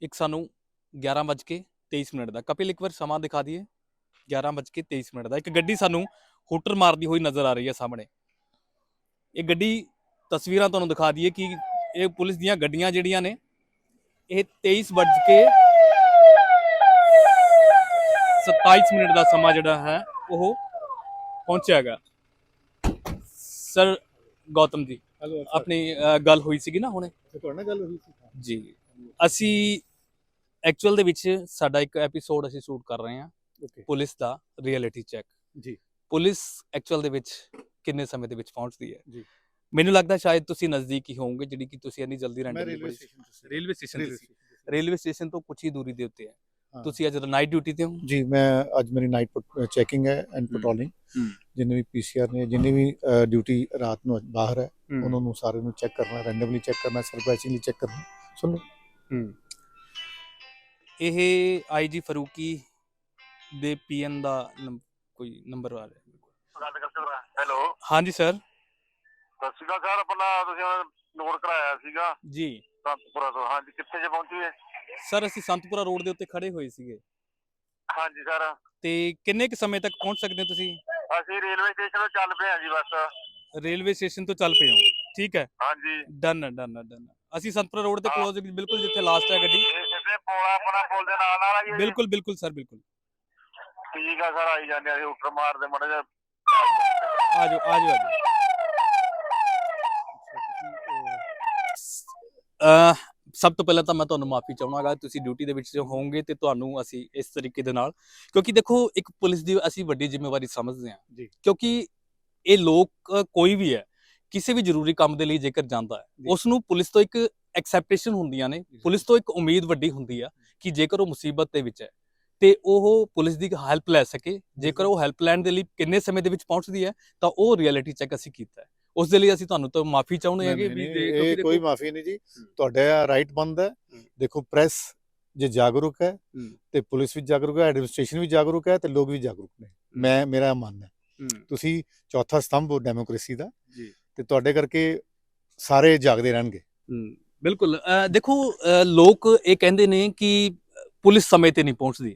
ਇੱਕ ਸਾਨੂੰ 11:23 ਮਿੰਟ ਦਾ, ਕਪਿਲ ਇੱਕ ਵਾਰ ਸਮਾਂ ਦਿਖਾ ਦਈਏ। 11:23 ਮਿੰਟ ਦਾ, ਇੱਕ ਗੱਡੀ ਸਾਨੂੰ ਹੂਟਰ ਮਾਰਦੀ ਹੋਈ ਨਜ਼ਰ ਆ ਰਹੀ ਹੈ ਸਾਹਮਣੇ। ਇਹ ਗੱਡੀ ਤਸਵੀਰਾਂ ਤੁਹਾਨੂੰ ਦਿਖਾ ਦਈਏ ਕਿ ਇਹ ਪੁਲਿਸ ਦੀਆਂ ਗੱਡੀਆਂ ਜਿਹੜੀਆਂ ਨੇ ਇਹ 23 ਵੱਜ ਕੇ 27 ਮਿੰਟ ਦਾ ਸਮਾਂ ਜਿਹੜਾ ਹੈ ਉਹ ਪਹੁੰਚਿਆਗਾ ਸਰ ਗੌਤਮ ਜੀ ਹੈਲੋ ਆਪਣੀ ਅ, ਗੱਲ ਹੋਈ ਸੀਗੀ ਨਾ ਹੁਣੇ? ਤੁਹਾਡੇ ਨਾਲ ਗੱਲ ਹੋਈ ਸੀ? ਜੀ। ਅਸੀਂ ਐਕਚੁਅਲ ਦੇ ਵਿੱਚ ਸਾਡਾ ਇੱਕ ਐਪੀਸੋਡ ਅਸੀਂ ਸ਼ੂਟ ਕਰ ਰਹੇ ਹਾਂ ਓਕੇ। ਪੁਲਿਸ ਦਾ ਰਿਐਲਿਟੀ ਚੈੱਕ। ਜੀ। ਪੁਲਿਸ ਐਕਚੁਅਲ ਦੇ ਵਿੱਚ ਕਿੰਨੇ ਸਮੇਂ ਦੇ ਵਿੱਚ ਪਹੁੰਚਦੀ ਹੈ? ਜੀ। ਮੈਨੂੰ ਲੱਗਦਾ ਸ਼ਾਇਦ ਤੁਸੀਂ ਨਜ਼ਦੀਕ ਹੀ ਹੋਵੋਗੇ ਜਿਹੜੀ ਕਿ ਤੁਸੀਂ ਇੰਨੀ ਜਲਦੀ ਰੈਂਡਮ ਰੇਲਵੇ ਸਟੇਸ਼ਨ ਤੋਂ ਰੇਲਵੇ ਸਟੇਸ਼ਨ ਤੇ ਰੇਲਵੇ ਸੀ। ਸਟੇਸ਼ਨ ਰੇਲਵੇ ਸਟੇਸ਼ਨ ਤੋਂ ਕੁਝ ਹੀ ਦੂਰੀ ਦੇ ਉੱਤੇ ਹੈ। ਤੁਸੀਂ ਅੱਜ ਨਾਈਟ ਡਿਊਟੀ ਤੇ ਹੋ? ਜੀ ਮੈਂ ਅੱਜ ਮੇਰੀ ਨਾਈਟ ਚੈਕਿੰਗ ਹੈ ਐਂਡ ਪੈਟਰੋਲਿੰਗ। ਜਿੰਨੇ ਵੀ ਪੀਸੀਆਰ ਨੇ ਜਿੰਨੇ ਵੀ ਡਿਊਟੀ ਰਾਤ ਨੂੰ ਬਾਹਰ ਹੈ ਉਹਨਾਂ ਨੂੰ ਸਾਰੇ ਨੂੰ ਚੈੱਕ ਕਰਨਾ ਰੈਂਡਮਲੀ ਚੈੱਕ ਕਰਨਾ ਸਰਪ੍ਰਾਈਜ਼ਿੰਗਲੀ ਚੈੱਕ ਕਰਨਾ। ਸੁਣੋ। ਇਹ ਆਈਜੀ ਫਰੂਕੀ ਦੇ ਪੀਐਨ ਦਾ ਕੋਈ ਨੰਬਰ ਆ ਰਿਹਾ। ਗੱਲ ਕਰ ਸਕਦਾ ਹੈਲੋ। ਹਾਂਜੀ ਸਰ ਸਤਿ ਸ਼੍ਰੀ ਅਕਾਲ ਸਰ ਆਪਣਾ ਤੁਸੀਂ ਨੋਟ ਕਰਾਇਆ ਸੀਗਾ। ਜੀ। ਸੰਗਤਪੁਰਾ ਤੋਂ। ਹਾਂਜੀ ਕਿੱਥੇ ਜੇ ਪਹੁੰਚੀ ਹੈ ਸਰ ਅਸੀਂ ਸੰਤਪੁਰਾ ਰੋਡ ਦੇ ਉੱਤੇ ਖੜੇ ਹੋਏ ਸੀਗੇ। ਹਾਂਜੀ ਸਰ। ਤੇ ਕਿੰਨੇ ਕੁ ਸਮੇਂ ਤੱਕ ਪਹੁੰਚ ਸਕਦੇ ਹੋ ਤੁਸੀਂ? ਅਸੀਂ ਰੇਲਵੇ ਸਟੇਸ਼ਨ ਤੋਂ ਚੱਲ ਪਏ ਹਾਂ ਜੀ ਬਸ। ਰੇਲਵੇ ਸਟੇਸ਼ਨ ਤੋਂ ਚੱਲ ਪਏ ਹੋ। ਠੀਕ ਹੈ। ਹਾਂਜੀ। ਡਨ ਡਨ ਡਨ ਅਸੀਂ ਸੰਤਪੁਰਾ ਰੋਡ ਤੇ ਕਲੋਜ਼ ਬਿਲਕੁਲ ਜਿੱਥੇ ਲਾਸਟ ਹੈ ਗੱਡੀ। ਸਿੱਧੇ ਪੋਲਾ ਆਪਣਾ ਪੁਲ ਦੇ ਨਾਲ ਨਾਲ ਆਈ ਹੈ ਜੀ। ਬਿਲਕੁਲ ਬਿਲਕੁਲ ਸਰ ਬਿਲਕੁਲ। ਠੀਕ ਆ ਸਰ ਆਈ ਜਾਂਦੇ ਆ ਅਸੀਂ ਉੱਪਰ ਮਾਰਦੇ ਮੜੇ ਜਿਹਾ। ਆ ਜਾਓ ਆ ਜਾਓ ਆ ਜਾਓ ਅਹ ਸਭ ਤੋਂ ਪਹਿਲਾਂ ਤਾਂ ਮੈਂ ਤੁਹਾਨੂੰ ਮਾਫੀ ਚਾਹਣਾਗਾ ਤੁਸੀਂ ਡਿਊਟੀ ਦੇ ਵਿੱਚ ਹੋਵੋਗੇ ਤੇ ਤੁਹਾਨੂੰ ਅਸੀਂ ਇਸ ਤਰੀਕੇ ਦੇ ਨਾਲ ਕਿਉਂਕਿ ਦੇਖੋ ਇੱਕ ਪੁਲਿਸ ਦੀ ਅਸੀਂ ਵੱਡੀ ਜ਼ਿੰਮੇਵਾਰੀ ਸਮਝਦੇ ਹਾਂ। ਕਿਉਂਕਿ ਇਹ ਲੋਕ ਕੋਈ ਵੀ ਹੈ ਕਿਸੇ ਵੀ ਜ਼ਰੂਰੀ ਕੰਮ ਦੇ ਲਈ ਜੇਕਰ ਜਾਂਦਾ ਹੈ। ਉਸ ਨੂੰ ਪੁਲਿਸ ਤੋਂ ਇੱਕ ਐਕਸੈਪਟੇਸ਼ਨ ਹੁੰਦੀਆਂ ਨੇ ਪੁਲਿਸ ਤੋਂ ਇੱਕ ਉਮੀਦ ਵੱਡੀ ਹੁੰਦੀ ਆ ਕਿ ਜੇਕਰ ਉਹ ਮੁਸੀਬਤ ਦੇ ਵਿੱਚ ਹੈ ਤੇ ਉਹ ਪੁਲਿਸ ਦੀ ਹੈਲਪ ਲੈ ਸਕੇ ਜੇਕਰ ਉਹ ਹੈਲਪ ਲੈਣ ਦੇ ਲਈ ਕਿੰਨੇ ਸਮੇਂ ਦੇ ਵਿੱਚ ਪਹੁੰਚਦੀ ਹੈ ਤਾਂ ਉਹ ਰਿਐਲਿਟੀ ਚੈੱਕ ਅਸੀਂ ਕੀਤਾ ਹੈ ਉਸ ਦੇ ਲਈ ਅਸੀਂ ਤੁਹਾਨੂੰ ਤੋਂ ਮਾਫੀ ਚਾਹੁੰਦੇ ਹੈਗੇ ਨਹੀਂ, ਵੀ ਇਹ ਕੋਈ ਮਾਫੀ ਨਹੀਂ ਜੀ। ਤੁਹਾਡਾ ਰਾਈਟ ਬੰਦ ਹੈ। ਦੇਖੋ ਪ੍ਰੈਸ ਜੇ ਜਾਗਰੂਕ ਹੈ ਹੂੰ। ਤੇ ਪੁਲਿਸ ਵੀ ਜਾਗਰੂਕ ਹੈ ਐਡਮਿਨਿਸਟ੍ਰੇਸ਼ਨ ਵੀ ਜਾਗਰੂਕ ਹੈ ਤੇ ਲੋਕ ਵੀ ਜਾਗਰੂਕ ਨੇ। ਮੈਂ ਮੇਰਾ ਮੰਨ ਹੈ। ਹੂੰ, ਤੁਸੀਂ ਚੌਥਾ ਸਤੰਭ ਹੋ ਡੈਮੋਕ੍ਰੇਸੀ ਦਾ। ਜੀ। ਤੇ ਤੁਹਾਡੇ ਕਰਕੇ ਸਾਰੇ ਜਾਗਦੇ ਰਹਿਣਗੇ। ਹੂੰ, ਬਿਲਕੁਲ। ਦੇਖੋ ਲੋਕ ਇਹ ਕਹਿੰਦੇ ਨੇ ਕਿ ਪੁਲਿਸ ਸਮੇਂ ਤੇ ਨਹੀਂ ਪਹੁੰਚਦੀ।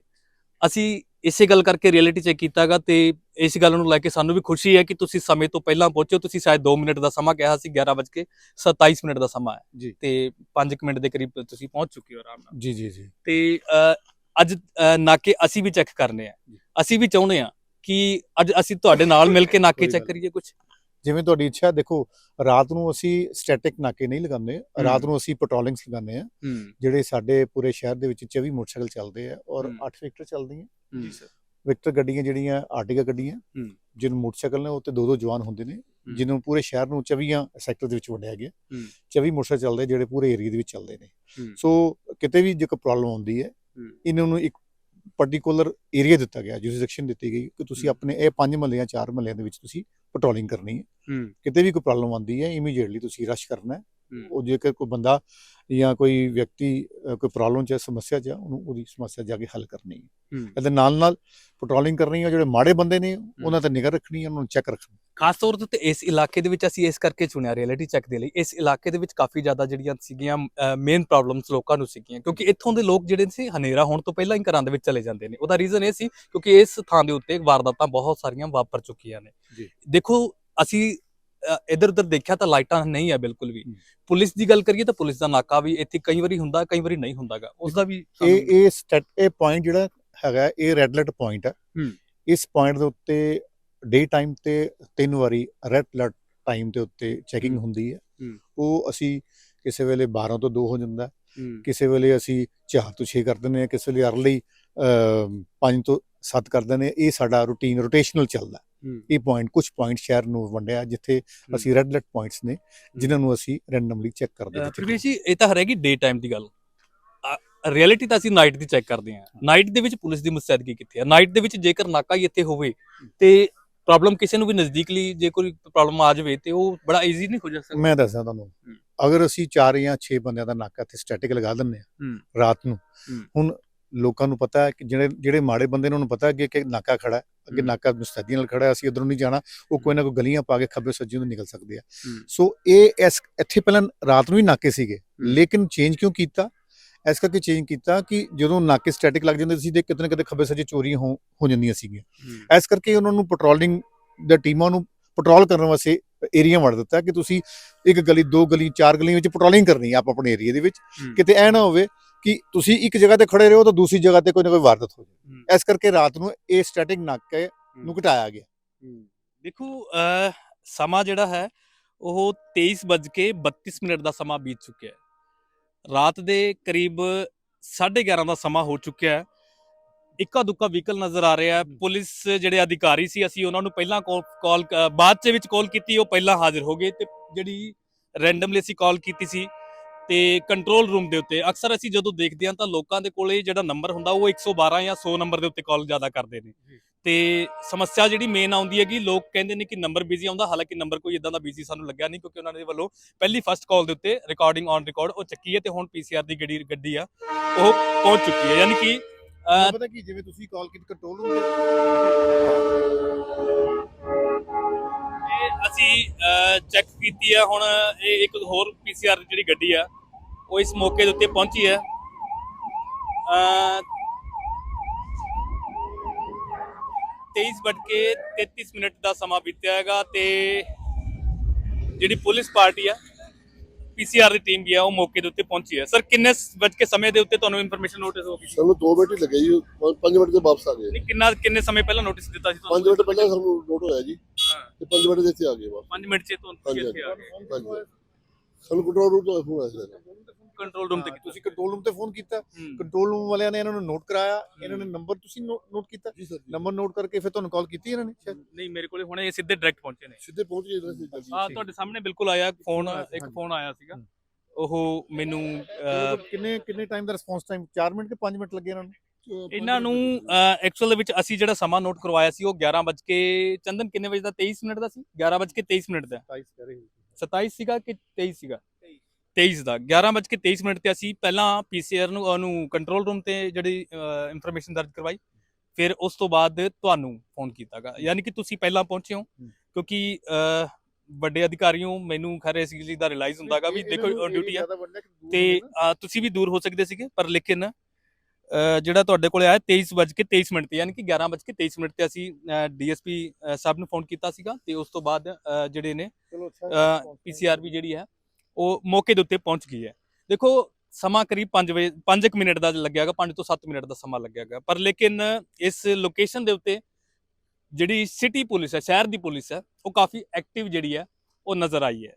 ਅਸੀਂ ਇਸੇ ਗੱਲ ਕਰਕੇ ਰਿਐਲਿਟੀ ਚੈੱਕ ਕੀਤਾਗਾ ਤੇ ਇਸ ਗੱਲ ਨੂੰ ਲੈ ਕੇ ਸਾਨੂੰ ਵੀ ਖੁਸ਼ੀ ਹੈ ਕਿ ਤੁਸੀਂ ਸਮੇਂ ਤੋਂ ਪਹਿਲਾਂ ਪਹੁੰਚੋ ਤੁਸੀਂ ਸ਼ਾਇਦ 2 ਮਿੰਟ ਦਾ ਸਮਾਂ ਕਿਹਾ ਸੀ 11:27 ਮਿੰਟ ਦਾ ਸਮਾਂ ਹੈ। ਜੀ। ਤੇ 5 ਮਿੰਟ ਦੇ ਕਰੀਬ ਤੁਸੀਂ ਪਹੁੰਚ ਚੁੱਕੇ ਹੋ ਆਰਾਮ ਨਾਲ। ਜੀ ਜੀ ਜੀ। ਤੇ ਅ, ਅੱਜ ਅ, ਨਾਕੇ ਅਸੀਂ ਵੀ ਚੈੱਕ ਕਰਨੇ ਆ। ਅਸੀਂ ਵੀ ਚਾਹੁੰਦੇ ਆ ਕਿ ਅੱਜ ਅਸੀਂ ਤੁਹਾਡੇ ਨਾਲ ਮਿਲ ਕੇ ਨਾਕੇ ਕੋਈ ਚੈੱਕ ਗੱਲ ਕਰੀਏ ਕੁਝ ਜਿਵੇਂ ਤੁਹਾਡੀ ਇੱਛਾ ਦੇਖੋ ਰਾਤ ਨੂੰ ਅਸੀਂ ਸਟੈਟਿਕ ਨਾਕੇ ਨਹੀਂ ਲਗਾਉਂਦੇ। ਰਾਤ ਨੂੰ ਅਸੀਂ ਪੈਟਰੋਲਿੰਗਸ ਲਗਾਉਂਦੇ ਆ ਹੂੰ। ਜਿਹੜੇ ਸਾਡੇ ਪੂਰੇ ਸ਼ਹਿਰ ਦੇ ਵਿੱਚ 24 ਮੋਟਰਸਾਈਕਲ ਚੱਲਦੇ ਆ ਔਰ ਹੂੰ। 8 ਵਿਕਟਰ ਚੱਲਦੀਆਂ। ਜੀ ਸਰ। ਵਿਕਟਰ ਗੱਡੀਆਂ ਜਿਹੜੀਆਂ ਆਰਟੀਗਾ ਗੱਡੀਆਂ। ਜਿਹਨੂੰ ਮੋਟਰਸਾਈਕਲ ਨੇ ਉਹ ਤੇ ਦੋ ਦੋ ਜਵਾਨ ਹੁੰਦੇ ਨੇ ਜਿਹਨੂੰ ਪੂਰੇ ਸ਼ਹਿਰ ਨੂੰ 24 ਸੈਕਟਰ ਦੇ ਵਿੱਚ ਵੰਡਿਆ ਗਿਆ ਹੂੰ। 24 ਮੋਟਰਸਾਈਕਲ ਚੱਲਦੇ ਜਿਹੜੇ ਪੂਰੇ ਏਰੀਆ ਦੇ ਵਿੱਚ ਚੱਲਦੇ ਨੇ। ਸੋ ਕਿਤੇ ਵੀ ਜੇ ਕੋਈ ਪ੍ਰੋਬਲਮ ਆਉਂਦੀ ਹੈ। ਇਹਨਾਂ ਨੂੰ ਇੱਕ ਪਾਰਟਿਕੂਲਰ ਏਰੀਆ ਦਿੱਤਾ ਗਿਆ ਜੁਰਿਸਡਿਕਸ਼ਨ ਦਿੱਤੀ ਗਈ ਕਿ ਤੁਸੀਂ। ਆਪਣੇ ਇਹ ਪੰਜ ਮਹੱਲਿਆਂ ਚਾਰ ਮਹੱਲਿਆਂ ਦੇ ਵਿੱਚ ਤੁਸੀਂ ਪੈਟਰੋਲਿੰਗ ਕਰਨੀ ਹੈ ਕਿਤੇ ਵੀ ਕੋਈ ਪ੍ਰੋਬਲਮ ਆਉਂਦੀ ਹੈ ਇਮੀਡੀਏਟਲੀ ਤੁਸੀਂ ਰਸ਼ ਕਰਨਾ ਹੂੰ। ਉਹ ਜੇਕਰ ਕੋਈ ਬੰਦਾ ਜਾਂ ਕੋਈ ਵਿਅਕਤੀ ਕੋਈ ਪ੍ਰੋਬਲਮ ਚ ਹੈ, ਸਮੱਸਿਆ ਚ ਹੈ, ਉਹਨੂੰ ਉਹਦੀ ਸਮੱਸਿਆ ਜਾ ਕੇ ਹੱਲ ਕਰਨੀ ਹੈ। ਹੂੰ। ਇਹਦੇ ਨਾਲ ਨਾਲ ਪੈਟਰੋਲਿੰਗ ਕਰਨੀ ਹੈ ਜਿਹੜੇ ਮਾੜੇ ਬੰਦੇ ਨੇ ਉਹਨਾਂ ਤੇ ਨਿਗਰ ਰੱਖਣੀ ਹੈ ਉਹਨਾਂ ਨੂੰ ਚੈੱਕ ਰੱਖਣਾ। ਖਾਸ ਤੌਰ ਤੇ ਇਸ ਇਲਾਕੇ ਦੇ ਵਿੱਚ ਅਸੀਂ ਇਸ ਕਰਕੇ ਚੁਣਿਆ ਰਿਐਲਿਟੀ ਚੈੱਕ ਦੇ ਲਈ। ਇਸ ਇਲਾਕੇ ਦੇ ਵਿੱਚ ਕਾਫੀ ਜ਼ਿਆਦਾ ਜਿਹੜੀਆਂ ਸੀਗੀਆਂ ਮੇਨ ਪ੍ਰੋਬਲਮਸ ਲੋਕਾਂ ਨੂੰ ਸੀਗੀਆਂ। ਕਿਉਂਕਿ ਇੱਥੋਂ ਦੇ ਲੋਕ ਜਿਹੜੇ ਸੀ ਹਨੇਰਾ ਹੋਣ ਤੋਂ ਪਹਿਲਾਂ ਹੀ ਘਰਾਂ ਦੇ ਵਿੱਚ ਚਲੇ ਜਾਂਦੇ ਨੇ। ਉਹਦਾ ਰੀਜ਼ਨ ਇਹ ਸੀ ਕਿਉਂਕਿ ਇਸ ਥਾਂ ਦੇ ਉੱਤੇ ਵਾਰਦਾਤਾਂ ਬਹੁਤ ਸਾਰੀਆਂ ਵਾਪਰ ਚੁੱਕੀਆਂ ਨੇ। ਜੀ। ਦੇਖੋ ਅਸੀਂ ਇਧਰ ਉਧਰ ਦੇਖਿਆ ਤਾਂ ਲਾਈਟਾਂ ਨਹੀਂ ਆ ਬਿਲਕੁਲ ਵੀ। ਪੁਲਿਸ ਦੀ ਗੱਲ ਕਰੀਏ ਤਾਂ ਪੁਲਿਸ ਦਾ ਨਾਕਾ ਵੀ ਇੱਥੇ ਕਈ ਵਾਰੀ ਹੁੰਦਾ ਕਈ ਵਾਰੀ ਨਹੀਂ ਹੁੰਦਾਗਾ ਉਸ ਦਾ ਵੀ ਇਹ ਇਹ ਸਟੈਟ ਇਹ ਪੁਆਇੰਟ ਜਿਹੜਾ ਹੈਗਾ ਇਹ ਰੈੱਡ ਲਾਈਟ ਪੁਆਇੰਟ ਹੈ ਹੂੰ। ਇਸ ਪੁਆਇੰਟ ਦੇ ਉੱਤੇ ਡੇ ਟਾਈਮ ਤੇ ਤਿੰਨ ਵਾਰੀ ਰੈੱਡ ਲਾਈਟ ਟਾਈਮ ਦੇ ਉੱਤੇ ਚੈਕਿੰਗ। ਹੁੰਦੀ ਹੈ। ਉਹ ਅਸੀਂ ਕਿਸੇ ਵੇਲੇ 12 ਤੋਂ 2 ਹੋ ਜਾਂਦਾ ਕਿਸੇ ਵੇਲੇ ਅਸੀਂ 4 ਤੋਂ 6 ਕਰ ਦਿੰਦੇ ਹਾਂ ਕਿਸੇ ਵੇਲੇ ਅਰਲੀ 5 ਤੋਂ 7 ਕਰ ਦਿੰਦੇ ਇਹ ਸਾਡਾ ਰੂਟੀਨ ਰੋਟੇਸ਼ਨਲ ਚੱਲਦਾ ਇਹ ਪੁਆਇੰਟ ਕੁਝ ਪੁਆਇੰਟ ਸ਼ਹਿਰ ਨੂੰ ਵੰਡਿਆ ਜਿੱਥੇ ਅਸੀਂ ਰੈੱਡ ਲਾਈਟ ਪੁਆਇੰਟਸ ਨੇ ਜਿਨ੍ਹਾਂ ਨੂੰ ਅਸੀਂ ਰੈਂਡਮਲੀ ਚੈੱਕ ਕਰਦੇ ਜਿੱਥੇ ਪ੍ਰਵੇਸ਼ ਜੀ ਇਹ ਤਾਂ ਰਹੇਗੀ ਡੇ ਟਾਈਮ ਦੀ ਗੱਲ। ਰਿਐਲਿਟੀ ਤਾਂ ਅਸੀਂ ਨਾਈਟ ਦੀ ਚੈੱਕ ਕਰਦੇ ਹਾਂ। ਨਾਈਟ ਦੇ ਵਿੱਚ ਪੁਲਿਸ ਦੀ ਮੁਸਤੈਦਗੀ ਕਿੱਥੇ ਹੈ? ਨਾਈਟ ਦੇ ਵਿੱਚ ਜੇਕਰ ਨਾਕਾ ਹੀ ਇੱਥੇ ਹੋਵੇ ਤੇ ਪ੍ਰੋਬਲਮ ਕਿਸੇ ਨੂੰ ਵੀ ਨਜ਼ਦੀਕਲੀ ਜੇ ਕੋਈ ਪ੍ਰੋਬਲਮ ਆ ਜਾਵੇ ਤੇ ਉਹ ਬੜਾ ਈਜ਼ੀ ਨਹੀਂ ਹੋ ਜਾ ਸਕਦਾ। ਮੈਂ ਦੱਸਦਾ ਤੁਹਾਨੂੰ ਹੂੰ। ਅਗਰ ਅਸੀਂ 4 ਜਾਂ 6 ਬੰਦਿਆਂ ਦਾ ਨਾਕਾ ਤੇ ਸਟੈਟਿਕ ਲਗਾ ਦਿੰਦੇ ਆ ਹੂੰ। ਰਾਤ ਨੂੰ ਹੂੰ। ਹੁਣ ਲੋਕਾਂ ਨੂੰ ਪਤਾ ਹੈ ਕਿ ਜਿਹੜੇ ਜਿਹੜੇ ਮਾੜੇ ਬੰਦੇ ਨੇ ਉਹਨਾਂ ਨੂੰ ਪਤਾ ਹੈ ਕਿ ਨਾਕਾ ਖੜਾ ਹੈ ਅੱਗੇ। ਨਾਕਾ ਮੁਸਤੈਦੀ ਨਾਲ ਖੜਾ ਹੈ ਅਸੀਂ ਉਧਰੋਂ ਨਹੀਂ ਜਾਣਾ ਉਹ ਕੋਈ ਨਾ ਕੋਈ ਗਲੀਆਂ ਪਾ ਕੇ ਖੱਬੇ ਸੱਜੇ ਨੂੰ ਨਿਕਲ ਸਕਦੇ ਆ। ਸੋ ਇਹ ਇਸ ਇੱਥੇ ਪਹਿਲਾਂ ਰਾਤ ਨੂੰ ਹੀ ਨਾਕੇ ਸੀਗੇ ਲੇਕਿਨ ਚੇਂਜ ਕਿਉਂ ਕੀਤਾ? ਇਸ ਕਰਕੇ ਚੇਂਜ ਕੀਤਾ ਕਿ ਜਦੋਂ ਨਾਕੇ ਸਟੈਟਿਕ ਲੱਗ ਜਾਂਦੇ ਸੀ ਤੇ ਕਿਤੇ ਨਾ ਕਿਤੇ ਖੱਬੇ ਸੱਜੇ ਚੋਰੀਆਂ ਹੋ ਹੋ ਜਾਂਦੀਆਂ ਸੀਗੀਆਂ। ਇਸ ਕਰਕੇ ਉਹਨਾਂ ਨੂੰ ਪੈਟਰੋਲਿੰਗ ਦੇ ਟੀਮਾਂ ਨੂੰ ਪੈਟਰੋਲ ਕਰਨ ਵਾਸਤੇ ਏਰੀਆ ਵੜ ਦਿੱਤਾ ਕਿ ਤੁਸੀਂ ਇੱਕ ਗਲੀ ਦੋ ਗਲੀ ਚਾਰ ਗਲੀਆਂ ਵਿੱਚ ਪੈਟਰੋਲਿੰਗ ਕਰਨੀ ਹੈ ਆਪ ਆਪਣੇ ਏਰੀਆ ਦੇ ਵਿੱਚ। ਕਿਤੇ ਐ ਨਾ ਹੋਵੇ ਕਿ ਤੁਸੀਂ ਇੱਕ ਜਗ੍ਹਾ ਤੇ ਖੜੇ ਰਹੋ ਤਾਂ ਦੂਸਰੀ ਜਗ੍ਹਾ ਤੇ ਕੋਈ ਨਾ ਕੋਈ ਵਾਰਦਾਤ ਹੋ ਜਾਏ ਇਸ ਕਰਕੇ ਰਾਤ ਨੂੰ ਇਹ ਸਟੈਟਿਕ ਨਾਕੇ ਨੂੰ ਘਟਾਇਆ ਗਿਆ। ਦੇਖੋ ਸਮਾਂ ਜਿਹੜਾ ਹੈ ਉਹ 23:32 ਮਿੰਟ ਦਾ ਸਮਾਂ ਬੀਤ ਚੁੱਕਿਆ ਹੈ। ਰਾਤ ਦੇ ਕਰੀਬ 11:30 ਦਾ ਸਮਾਂ ਹੋ ਚੁੱਕਿਆ ਹੈ। ਇੱਕਾ ਦੁੱਕਾ ਵਹੀਕਲ ਨਜ਼ਰ ਆ ਰਿਹਾ ਹੈ। ਪੁਲਿਸ ਜਿਹੜੇ ਅਧਿਕਾਰੀ ਸੀ ਅਸੀਂ ਉਹਨਾਂ ਨੂੰ ਪਹਿਲਾਂ ਕਾਲ ਬਾਅਦ ਚ ਵਿੱਚ ਕਾਲ ਕੀਤੀ ਉਹ ਪਹਿਲਾਂ ਹਾਜ਼ਰ ਹੋ ਗਏ ਤੇ ਜਿਹੜੀ ਰੈਂਡਮਲੀ ਅਸੀਂ ਕਾਲ ਕੀਤੀ ਸੀ ਤੇ ਕੰਟਰੋਲ ਰੂਮ ਦੇ ਉੱਤੇ। ਅਕਸਰ ਅਸੀਂ ਜਦੋਂ ਦੇਖਦੇ ਹਾਂ ਤਾਂ ਲੋਕਾਂ ਦੇ ਕੋਲੇ ਜਿਹੜਾ ਨੰਬਰ ਹੁੰਦਾ ਉਹ 112 ਜਾਂ 100 ਨੰਬਰ ਦੇ ਉੱਤੇ ਕਾਲ ਜ਼ਿਆਦਾ ਕਰਦੇ ਨੇ। ਤੇ ਸਮੱਸਿਆ ਜਿਹੜੀ ਮੇਨ ਆਉਂਦੀ ਹੈ ਕਿ ਲੋਕ ਕਹਿੰਦੇ ਨੇ ਕਿ ਨੰਬਰ ਬਿਜ਼ੀ ਆਉਂਦਾ ਹਾਲਾਂਕਿ ਨੰਬਰ ਕੋਈ ਇਦਾਂ ਦਾ ਬਿਜ਼ੀ ਸਾਨੂੰ ਲੱਗਿਆ ਨਹੀਂ ਕਿਉਂਕਿ ਉਹਨਾਂ ਦੇ ਵੱਲੋਂ ਪਹਿਲੀ ਫਸਟ ਕਾਲ ਦੇ ਉੱਤੇ ਰਿਕਾਰਡਿੰਗ ਔਨ ਰਿਕਾਰਡ ਉਹ ਚੱਕੀ ਹੈ ਤੇ ਹੁਣ ਪੀਸੀਆਰ ਦੀ ਗੱਡੀ ਗੱਡੀ ਆ ਉਹ ਪਹੁੰਚ ਚੁੱਕੀ ਹੈ। ਯਾਨੀ ਕਿ ਪਤਾ ਕੀ ਜਿਵੇਂ ਤੁਸੀਂ ਕਾਲ ਕੀਤੀ ਕੰਟਰੋਲ ਰੂਮ ਇਹ ਅਸੀਂ ਚੈੱਕ ਕੀਤੀ ਹੈ ਹੁਣ ਇਹ ਇੱਕ ਹੋਰ ਪੀਸੀਆਰ ਜਿਹੜੀ ਗੱਡੀ ਆ ਉਹ ਇਸ ਮੌਕੇ ਦੇ ਉੱਤੇ ਪਹੁੰਚੀ ਹੈ। ਅ 23:33 ਮਿੰਟ ਦਾ ਸਮਾਂ ਬੀਤਿਆ ਹੈਗਾ ਤੇ ਜਿਹੜੀ ਪੁਲਿਸ ਪਾਰਟੀ ਆ ਪੀਸੀਆਰ ਦੀ ਟੀਮ ਵੀ ਆ ਉਹ ਮੌਕੇ ਦੇ ਉੱਤੇ ਪਹੁੰਚੀ ਹੈ। ਸਰ ਕਿੰਨੇ ਵੱਜ ਕੇ ਸਮੇਂ ਦੇ ਉੱਤੇ ਤੁਹਾਨੂੰ ਇਨਫੋਰਮੇਸ਼ਨ ਨੋਟਿਸ ਹੋ ਗਈ? ਸਾਨੂੰ 2 ਮਿੰਟ ਹੀ ਲੱਗੇ ਜੀ 5 ਮਿੰਟ ਦੇ ਵਾਪਸ ਆ ਗਏ। ਨਹੀਂ ਕਿੰਨਾ ਕਿੰਨੇ ਸਮੇਂ ਪਹਿਲਾਂ ਨੋਟਿਸ ਦਿੱਤਾ ਸੀ 5 ਮਿੰਟ ਪਹਿਲਾਂ ਸਾਨੂੰ ਨੋਟ ਹੋਇਆ ਜੀ ਤੇ 5 ਮਿੰਟ ਦੇ ਇੱਥੇ ਆ ਗਏ ਵਾਪਸ 5 ਮਿੰਟ ਚ ਤੁਹਾਨੂੰ ਇੱਥੇ ਆ ਗਏ। ਸਾਨੂੰ ਕੰਟਰੋਲ ਰੂਮ ਤੋਂ ਫੋਨ ਆਇਆ ਸੀ। ਕੰਟਰੋਲ ਰੂਮ ਤੇ ਤੁਸੀਂ ਕੰਟਰੋਲ ਰੂਮ ਤੇ ਫੋਨ ਕੀਤਾ। ਕੰਟਰੋਲ ਰੂਮ ਵਾਲਿਆਂ ਨੇ ਇਹਨਾਂ ਨੂੰ ਨੋਟ ਕਰਾਇਆ ਇਹਨਾਂ ਨੇ ਨੰਬਰ ਤੁਸੀਂ ਨੋਟ ਕੀਤਾ। ਜੀ ਸਰ ਨੰਬਰ ਨੋਟ ਕਰਕੇ ਫਿਰ ਤੁਹਾਨੂੰ ਕਾਲ ਕੀਤੀ ਇਹਨਾਂ ਨੇ ਸ਼ਾਇਦ? ਨਹੀਂ ਮੇਰੇ ਕੋਲੇ ਹੁਣੇ ਇਹ ਸਿੱਧੇ ਡਾਇਰੈਕਟ ਪਹੁੰਚੇ ਨੇ। ਸਿੱਧੇ ਪਹੁੰਚ ਗਏ ਆ ਤੁਹਾਡੇ ਸਾਹਮਣੇ ਬਿਲਕੁਲ ਆਇਆ ਫੋਨ। ਇੱਕ ਫੋਨ ਆਇਆ ਸੀਗਾ। ਉਹ ਮੈਨੂੰ ਕਿੰਨੇ ਕਿੰਨੇ ਟਾਈਮ ਦਾ ਰਿਸਪੌਂਸ ਟਾਈਮ 4 ਮਿੰਟ ਕਿ 5 ਮਿੰਟ ਲੱਗੇ ਇਹਨਾਂ ਨੂੰ? ਇਹਨਾਂ ਨੂੰ ਐਕਚੁਅਲ ਦੇ ਵਿੱਚ ਅਸੀਂ ਜਿਹੜਾ ਸਮਾਂ ਨੋਟ ਕਰਵਾਇਆ ਸੀ ਉਹ 11 ਵਜੇ ਕੇ ਚੰਦਨ ਕਿੰਨੇ ਵਜੇ ਦਾ? 23 ਮਿੰਟ ਦਾ ਸੀ? 11 ਵਜੇ ਕੇ 23 ਮਿੰਟ ਦਾ। 27 ਸੀਗਾ ਕਿ 23 ਸੀਗਾ? 23 ਦਾ 11 ਵਜੇ ਕੇ 23 ਮਿੰਟ ਤੇ ਅਸੀਂ ਪਹਿਲਾਂ ਪੀਸੀਆਰ ਨੂੰ ਉਹਨੂੰ ਕੰਟਰੋਲ ਰੂਮ ਤੇ ਜਿਹੜੀ ਇਨਫੋਰਮੇਸ਼ਨ ਦਰਜ ਕਰਵਾਈ ਫਿਰ ਉਸ ਤੋਂ ਬਾਅਦ ਤੁਹਾਨੂੰ ਫੋਨ ਕੀਤਾਗਾ ਯਾਨੀ ਕਿ ਤੁਸੀਂ ਪਹਿਲਾਂ ਪਹੁੰਚੇ ਹੋ ਕਿਉਂਕਿ ਵੱਡੇ ਅਧਿਕਾਰੀਆਂ ਮੈਨੂੰ ਖਰੇ ਇਸ ਚੀਜ਼ ਦਾ ਰਿਅਲਾਈਜ਼ ਹੁੰਦਾਗਾ ਵੀ ਦੇਖੋ ਡਿਊਟੀ ਆ। ਤੇ ਤੁਸੀਂ ਵੀ ਦੂਰ ਹੋ ਸਕਦੇ ਸੀਗੇ ਪਰ ਲੇਕਿਨ ਜਿਹੜਾ ਤੁਹਾਡੇ ਕੋਲੇ ਆਇਆ 23:23 ਮਿੰਟ ਤੇ ਯਾਨੀ ਕਿ 11:23 ਮਿੰਟ ਤੇ ਅਸੀਂ ਡੀਐਸਪੀ ਸਾਹਿਬ ਨੂੰ ਫੋਨ ਕੀਤਾ ਸੀਗਾ ਤੇ ਉਸ ਤੋਂ ਬਾਅਦ ਜਿਹੜੇ ਨੇ ਪੀਸੀਆਰ ਵੀ ਜਿਹੜੀ ਹੈ ਉਹ ਮੌਕੇ ਦੇ ਉੱਤੇ ਪਹੁੰਚ ਗਈ ਹੈ। ਦੇਖੋ, ਸਮਾਂ ਕਰੀਬ 5 ਵਜੇ 5 ਮਿੰਟ ਦਾ ਲੱਗਿਆਗਾ 5 ਤੋਂ 7 ਮਿੰਟ ਦਾ ਸਮਾਂ ਲੱਗਿਆਗਾ। ਪਰ ਲੇਕਿਨ ਇਸ ਲੋਕੇਸ਼ਨ ਦੇ ਉੱਤੇ ਜਿਹੜੀ ਸਿਟੀ ਪੁਲਿਸ ਹੈ, ਸ਼ਹਿਰ ਦੀ ਪੁਲਿਸ ਹੈ, ਉਹ ਕਾਫੀ ਐਕਟਿਵ ਜਿਹੜੀ ਹੈ, ਉਹ ਨਜ਼ਰ ਆਈ ਹੈ।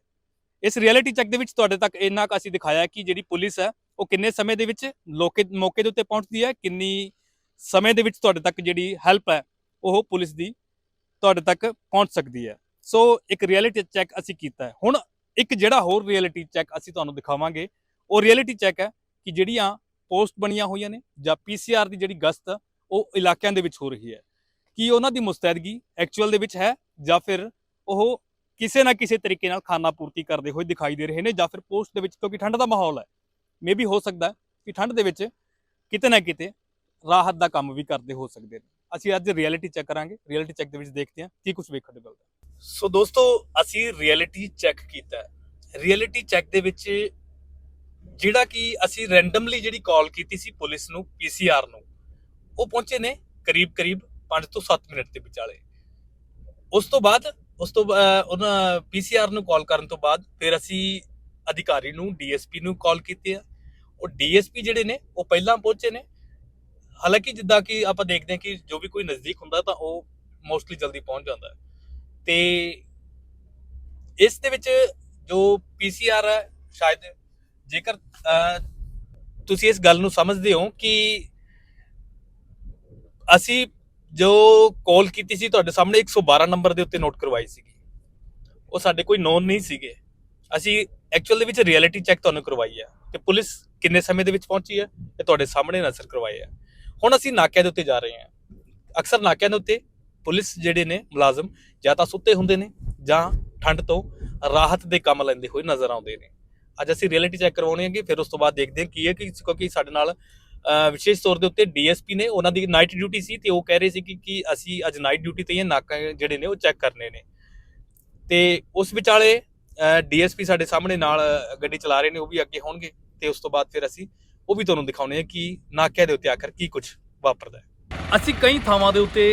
ਇਸ ਰਿਐਲਿਟੀ ਚੈੱਕ ਦੇ ਵਿੱਚ ਤੁਹਾਡੇ ਤੱਕ ਇੰਨਾ ਕੁ ਅਸੀਂ ਦਿਖਾਇਆ ਕਿ ਜਿਹੜੀ ਪੁਲਿਸ ਹੈ, ਉਹ ਕਿੰਨੇ ਸਮੇਂ ਦੇ ਵਿੱਚ ਲੋਕੇ, ਮੌਕੇ ਦੇ ਉੱਤੇ ਪਹੁੰਚਦੀ ਹੈ, ਕਿੰਨੀ ਸਮੇਂ ਦੇ ਵਿੱਚ ਤੁਹਾਡੇ ਤੱਕ ਜਿਹੜੀ ਹੈਲਪ ਹੈ, ਉਹ ਪੁਲਿਸ ਦੀ ਤੁਹਾਡੇ ਤੱਕ ਪਹੁੰਚ ਸਕਦੀ ਹੈ। ਸੋ ਇੱਕ ਰਿਐਲਿਟੀ ਚੈੱਕ ਅਸੀਂ ਕੀਤਾ ਹੈ। ਹੁਣ ਇੱਕ ਜਿਹੜਾ ਹੋਰ ਰਿਐਲਿਟੀ ਚੈੱਕ ਅਸੀਂ ਤੁਹਾਨੂੰ ਦਿਖਾਵਾਂਗੇ, ਉਹ ਰਿਐਲਿਟੀ ਚੈੱਕ ਹੈ ਕਿ ਜਿਹੜੀਆਂ ਪੋਸਟ ਬਣੀਆਂ ਹੋਈਆਂ ਨੇ ਜਾਂ ਪੀਸੀਆਰ ਦੀ ਜਿਹੜੀ ਗਸ਼ਤ, ਉਹ ਇਲਾਕਿਆਂ ਦੇ ਵਿੱਚ ਹੋ ਰਹੀ ਹੈ। ਕਿ ਉਹਨਾਂ ਦੀ ਮੁਸਤੈਦਗੀ ਐਕਚੁਅਲ ਦੇ ਵਿੱਚ ਹੈ ਜਾਂ ਫਿਰ ਉਹ ਕਿਸੇ ਨਾ ਕਿਸੇ ਤਰੀਕੇ ਨਾਲ ਖਾਨਾ ਪੂਰਤੀ ਕਰਦੇ ਹੋਏ ਦਿਖਾਈ ਦੇ ਰਹੇ ਨੇ ਜਾਂ ਫਿਰ ਪੋਸਟ ਦੇ ਵਿੱਚ? ਕਿਉਂਕਿ ਠੰਡ ਦਾ ਮਾਹੌਲ ਹੈ। ਮੇਬੀ ਹੋ ਸਕਦਾ ਕਿ ਠੰਡ ਦੇ ਵਿੱਚ ਕਿਤੇ ਨਾ ਕਿਤੇ ਰਾਹਤ ਦਾ ਕੰਮ ਵੀ ਕਰਦੇ ਹੋ ਸਕਦੇ ਨੇ। ਅਸੀਂ ਅੱਜ ਰਿਐਲਿਟੀ ਚੈੱਕ ਕਰਾਂਗੇ। ਰਿਐਲਿਟੀ ਚੈੱਕ ਦੇ ਵਿੱਚ ਦੇਖਦੇ ਹਾਂ। ਕੀ ਕੁਝ ਵੇਖਣ ਨੂੰ ਮਿਲਦਾ ਸੋ ਦੋਸਤੋ, ਅਸੀਂ ਰਿਐਲਿਟੀ ਚੈੱਕ ਕੀਤਾ ਹੈ। ਰਿਐਲਿਟੀ ਚੈੱਕ ਦੇ ਵਿੱਚ ਜਿਹੜਾ ਕਿ ਅਸੀਂ ਰੈਂਡਮਲੀ ਜਿਹੜੀ ਕਾਲ ਕੀਤੀ ਸੀ ਪੁਲਿਸ ਨੂੰ ਪੀਸੀਆਰ ਨੂੰ, ਉਹ ਪਹੁੰਚੇ ਨੇ ਕਰੀਬ ਕਰੀਬ 5 ਤੋਂ 7 ਮਿੰਟ ਦੇ ਵਿਚਾਲੇ। ਉਸ ਤੋਂ ਬਾਅਦ, ਉਸ ਤੋਂ ਬਾ- ਉਹਨਾਂ ਪੀਸੀਆਰ ਨੂੰ ਕਾਲ ਕਰਨ ਤੋਂ ਬਾਅਦ ਫਿਰ ਅਸੀਂ ਅਧਿਕਾਰੀ ਨੂੰ ਡੀਐਸਪੀ ਨੂੰ ਕਾਲ ਕੀਤੀ ਆ। ਉਹ ਡੀਐਸਪੀ ਜਿਹੜੇ ਨੇ, ਉਹ ਪਹਿਲਾਂ ਪਹੁੰਚੇ ਨੇ। ਹਾਲਾਂਕਿ ਜਿੱਦਾਂ ਕਿ ਆਪਾਂ ਦੇਖਦੇ ਹਾਂ ਕਿ ਜੋ ਵੀ ਕੋਈ ਨਜ਼ਦੀਕ ਹੁੰਦਾ ਤਾਂ ਉਹ ਮੋਸਟਲੀ ਜਲਦੀ ਪਹੁੰਚ ਜਾਂਦਾ ਹੈ। ਤੇ ਇਸ ਦੇ ਵਿੱਚ ਜੋ ਪੀਸੀਆਰ ਹੈ, ਸ਼ਾਇਦ ਜੇਕਰ ਤੁਸੀਂ ਇਸ ਗੱਲ ਨੂੰ ਸਮਝਦੇ ਹੋ ਕਿ ਅਸੀਂ ਜੋ ਕਾਲ ਕੀਤੀ ਸੀ, ਤੁਹਾਡੇ ਸਾਹਮਣੇ 112 ਨੰਬਰ ਦੇ ਉੱਤੇ ਨੋਟ ਕਰਵਾਈ ਸੀਗੀ। ਉਹ ਸਾਡੇ ਕੋਈ ਨੋਨ ਨਹੀਂ ਸੀਗੇ। ਅਸੀਂ ਐਕਚੁਅਲ ਦੇ ਵਿੱਚ ਰਿਐਲਿਟੀ ਚੈੱਕ ਤੁਹਾਨੂੰ ਕਰਵਾਈ ਹੈ ਤੇ ਪੁਲਿਸ ਕਿੰਨੇ ਸਮੇਂ ਦੇ ਵਿੱਚ ਪਹੁੰਚੀ ਹੈ ਇਹ ਤੁਹਾਡੇ ਸਾਹਮਣੇ ਨਜ਼ਰ ਕਰਵਾਏ ਹੈ ਹੁਣ ਅਸੀਂ ਨਾਕਿਆਂ ਦੇ ਉੱਤੇ ਜਾ ਰਹੇ ਹਾਂ ਅਕਸਰ ਨਾਕਿਆਂ ਦੇ ਉੱਤੇ ਪੁਲਿਸ ਜਿਹੜੇ ਨੇ ਮੁਲਾਜ਼ਮ ਜਾਂ ਤਾਂ ਸੁੱਤੇ ਹੁੰਦੇ ਨੇ ਜਾਂ ਠੰਡ ਤੋਂ ਰਾਹਤ ਦੇ ਕੰਮ ਲੈਂਦੇ ਹੋਏ ਨਜ਼ਰ ਆਉਂਦੇ ਨੇ। ਅੱਜ ਅਸੀਂ ਰਿਐਲਿਟੀ ਚੈੱਕ ਕਰਵਾਉਣੀ ਕਿ ਫਿਰ ਉਸ ਤੋਂ ਬਾਅਦ ਦੇਖਦੇ ਹਾਂ ਕੀ ਹੈ ਕਿ ਕਿਉਂਕਿ ਸਾਡੇ ਨਾਲ ਵਿਸ਼ੇਸ਼ ਤੌਰ ਦੇ ਉੱਤੇ ਡੀਐਸਪੀ ਨੇ ਉਹਨਾਂ ਦੀ ਨਾਈਟ ਡਿਊਟੀ ਸੀ ਤੇ ਉਹ ਕਹਿ ਰਹੇ ਸੀ ਕਿ ਕਿ ਅਸੀਂ ਅੱਜ ਨਾਈਟ ਡਿਊਟੀ ਤੇ ਹੀ ਹਾਂ, ਨਾਕਾ ਜਿਹੜੇ ਨੇ ਉਹ ਚੈੱਕ ਕਰਨੇ ਨੇ। ਤੇ ਉਸ ਵਿਚਾਲੇ ਡੀਐਸਪੀ ਸਾਡੇ ਸਾਹਮਣੇ ਨਾਲ ਗੱਡੀ ਚਲਾ ਰਹੇ ਨੇ ਉਹ ਵੀ ਅੱਗੇ ਹੋਣਗੇ ਤੇ ਉਸ ਤੋਂ ਬਾਅਦ ਫਿਰ ਅਸੀਂ ਉਹ ਵੀ ਤੁਹਾਨੂੰ ਦਿਖਾਉਣੇ ਆ ਕਿ ਨਾਕਿਆਂ ਦੇ ਉੱਤੇ ਆਖਰ ਕੀ ਕੁਝ ਵਾਪਰਦਾ ਹੈ। ਅਸੀਂ ਕਈ ਥਾਵਾਂ ਦੇ ਉੱਤੇ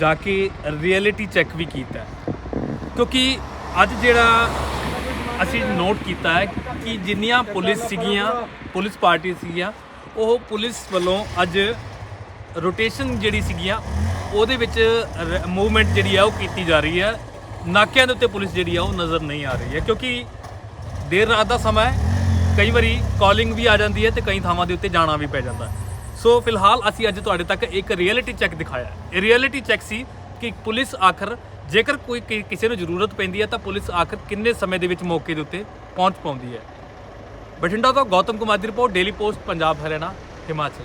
ਜਾ ਕੇ ਰਿਐਲਿਟੀ ਚੈੱਕ ਵੀ ਕੀਤਾ ਕਿਉਂਕਿ ਅੱਜ ਜਿਹੜਾ ਅਸੀਂ ਨੋਟ ਕੀਤਾ ਹੈ ਕਿ ਜਿੰਨੀਆਂ ਪੁਲਿਸ ਸੀਗੀਆਂ, ਪੁਲਿਸ ਪਾਰਟੀ ਸੀਗੀਆਂ, ਉਹ ਪੁਲਿਸ ਵੱਲੋਂ ਅੱਜ ਰੋਟੇਸ਼ਨ ਜਿਹੜੀ ਸੀਗੀਆਂ, ਉਹਦੇ ਵਿੱਚ ਮੂਵਮੈਂਟ ਜਿਹੜੀ ਆ ਉਹ ਕੀਤੀ ਜਾ ਰਹੀ ਹੈ। ਨਾਕਿਆਂ ਦੇ ਉੱਤੇ ਪੁਲਿਸ ਜਿਹੜੀ ਆ ਉਹ ਨਜ਼ਰ ਨਹੀਂ ਆ ਰਹੀ ਹੈ। ਕਿਉਂਕਿ ਦੇਰ ਰਾਤ ਦਾ ਸਮਾਂ ਹੈ, ਕਈ ਵਾਰੀ ਕਾਲਿੰਗ ਵੀ ਆ ਜਾਂਦੀ ਹੈ ਤੇ ਕਈ ਥਾਵਾਂ ਦੇ ਉੱਤੇ ਜਾਣਾ ਵੀ ਪੈ ਜਾਂਦਾ ਹੈ। ਸੋ ਫਿਲਹਾਲ ਅਸੀਂ ਅੱਜ ਤੁਹਾਡੇ ਤੱਕ ਇੱਕ ਰਿਐਲਿਟੀ ਚੈੱਕ ਦਿਖਾਇਆ ਇਹ ਰਿਐਲਿਟੀ ਚੈੱਕ ਸੀ ਕਿ ਪੁਲਿਸ ਆਖਰ ਜੇਕਰ ਕੋਈ ਕਿਸੇ ਨੂੰ ਜ਼ਰੂਰਤ ਪੈਂਦੀ ਹੈ ਤਾਂ ਪੁਲਿਸ ਆਖਰ ਕਿੰਨੇ ਸਮੇਂ ਦੇ ਵਿੱਚ ਮੌਕੇ ਦੇ ਉੱਤੇ ਪਹੁੰਚ ਪਾਉਂਦੀ ਹੈ। ਬਠਿੰਡਾ ਤੋਂ ਗੌਤਮ ਕੁਮਾਰ ਦੀ report daily post Punjab, Haryana, Himachal.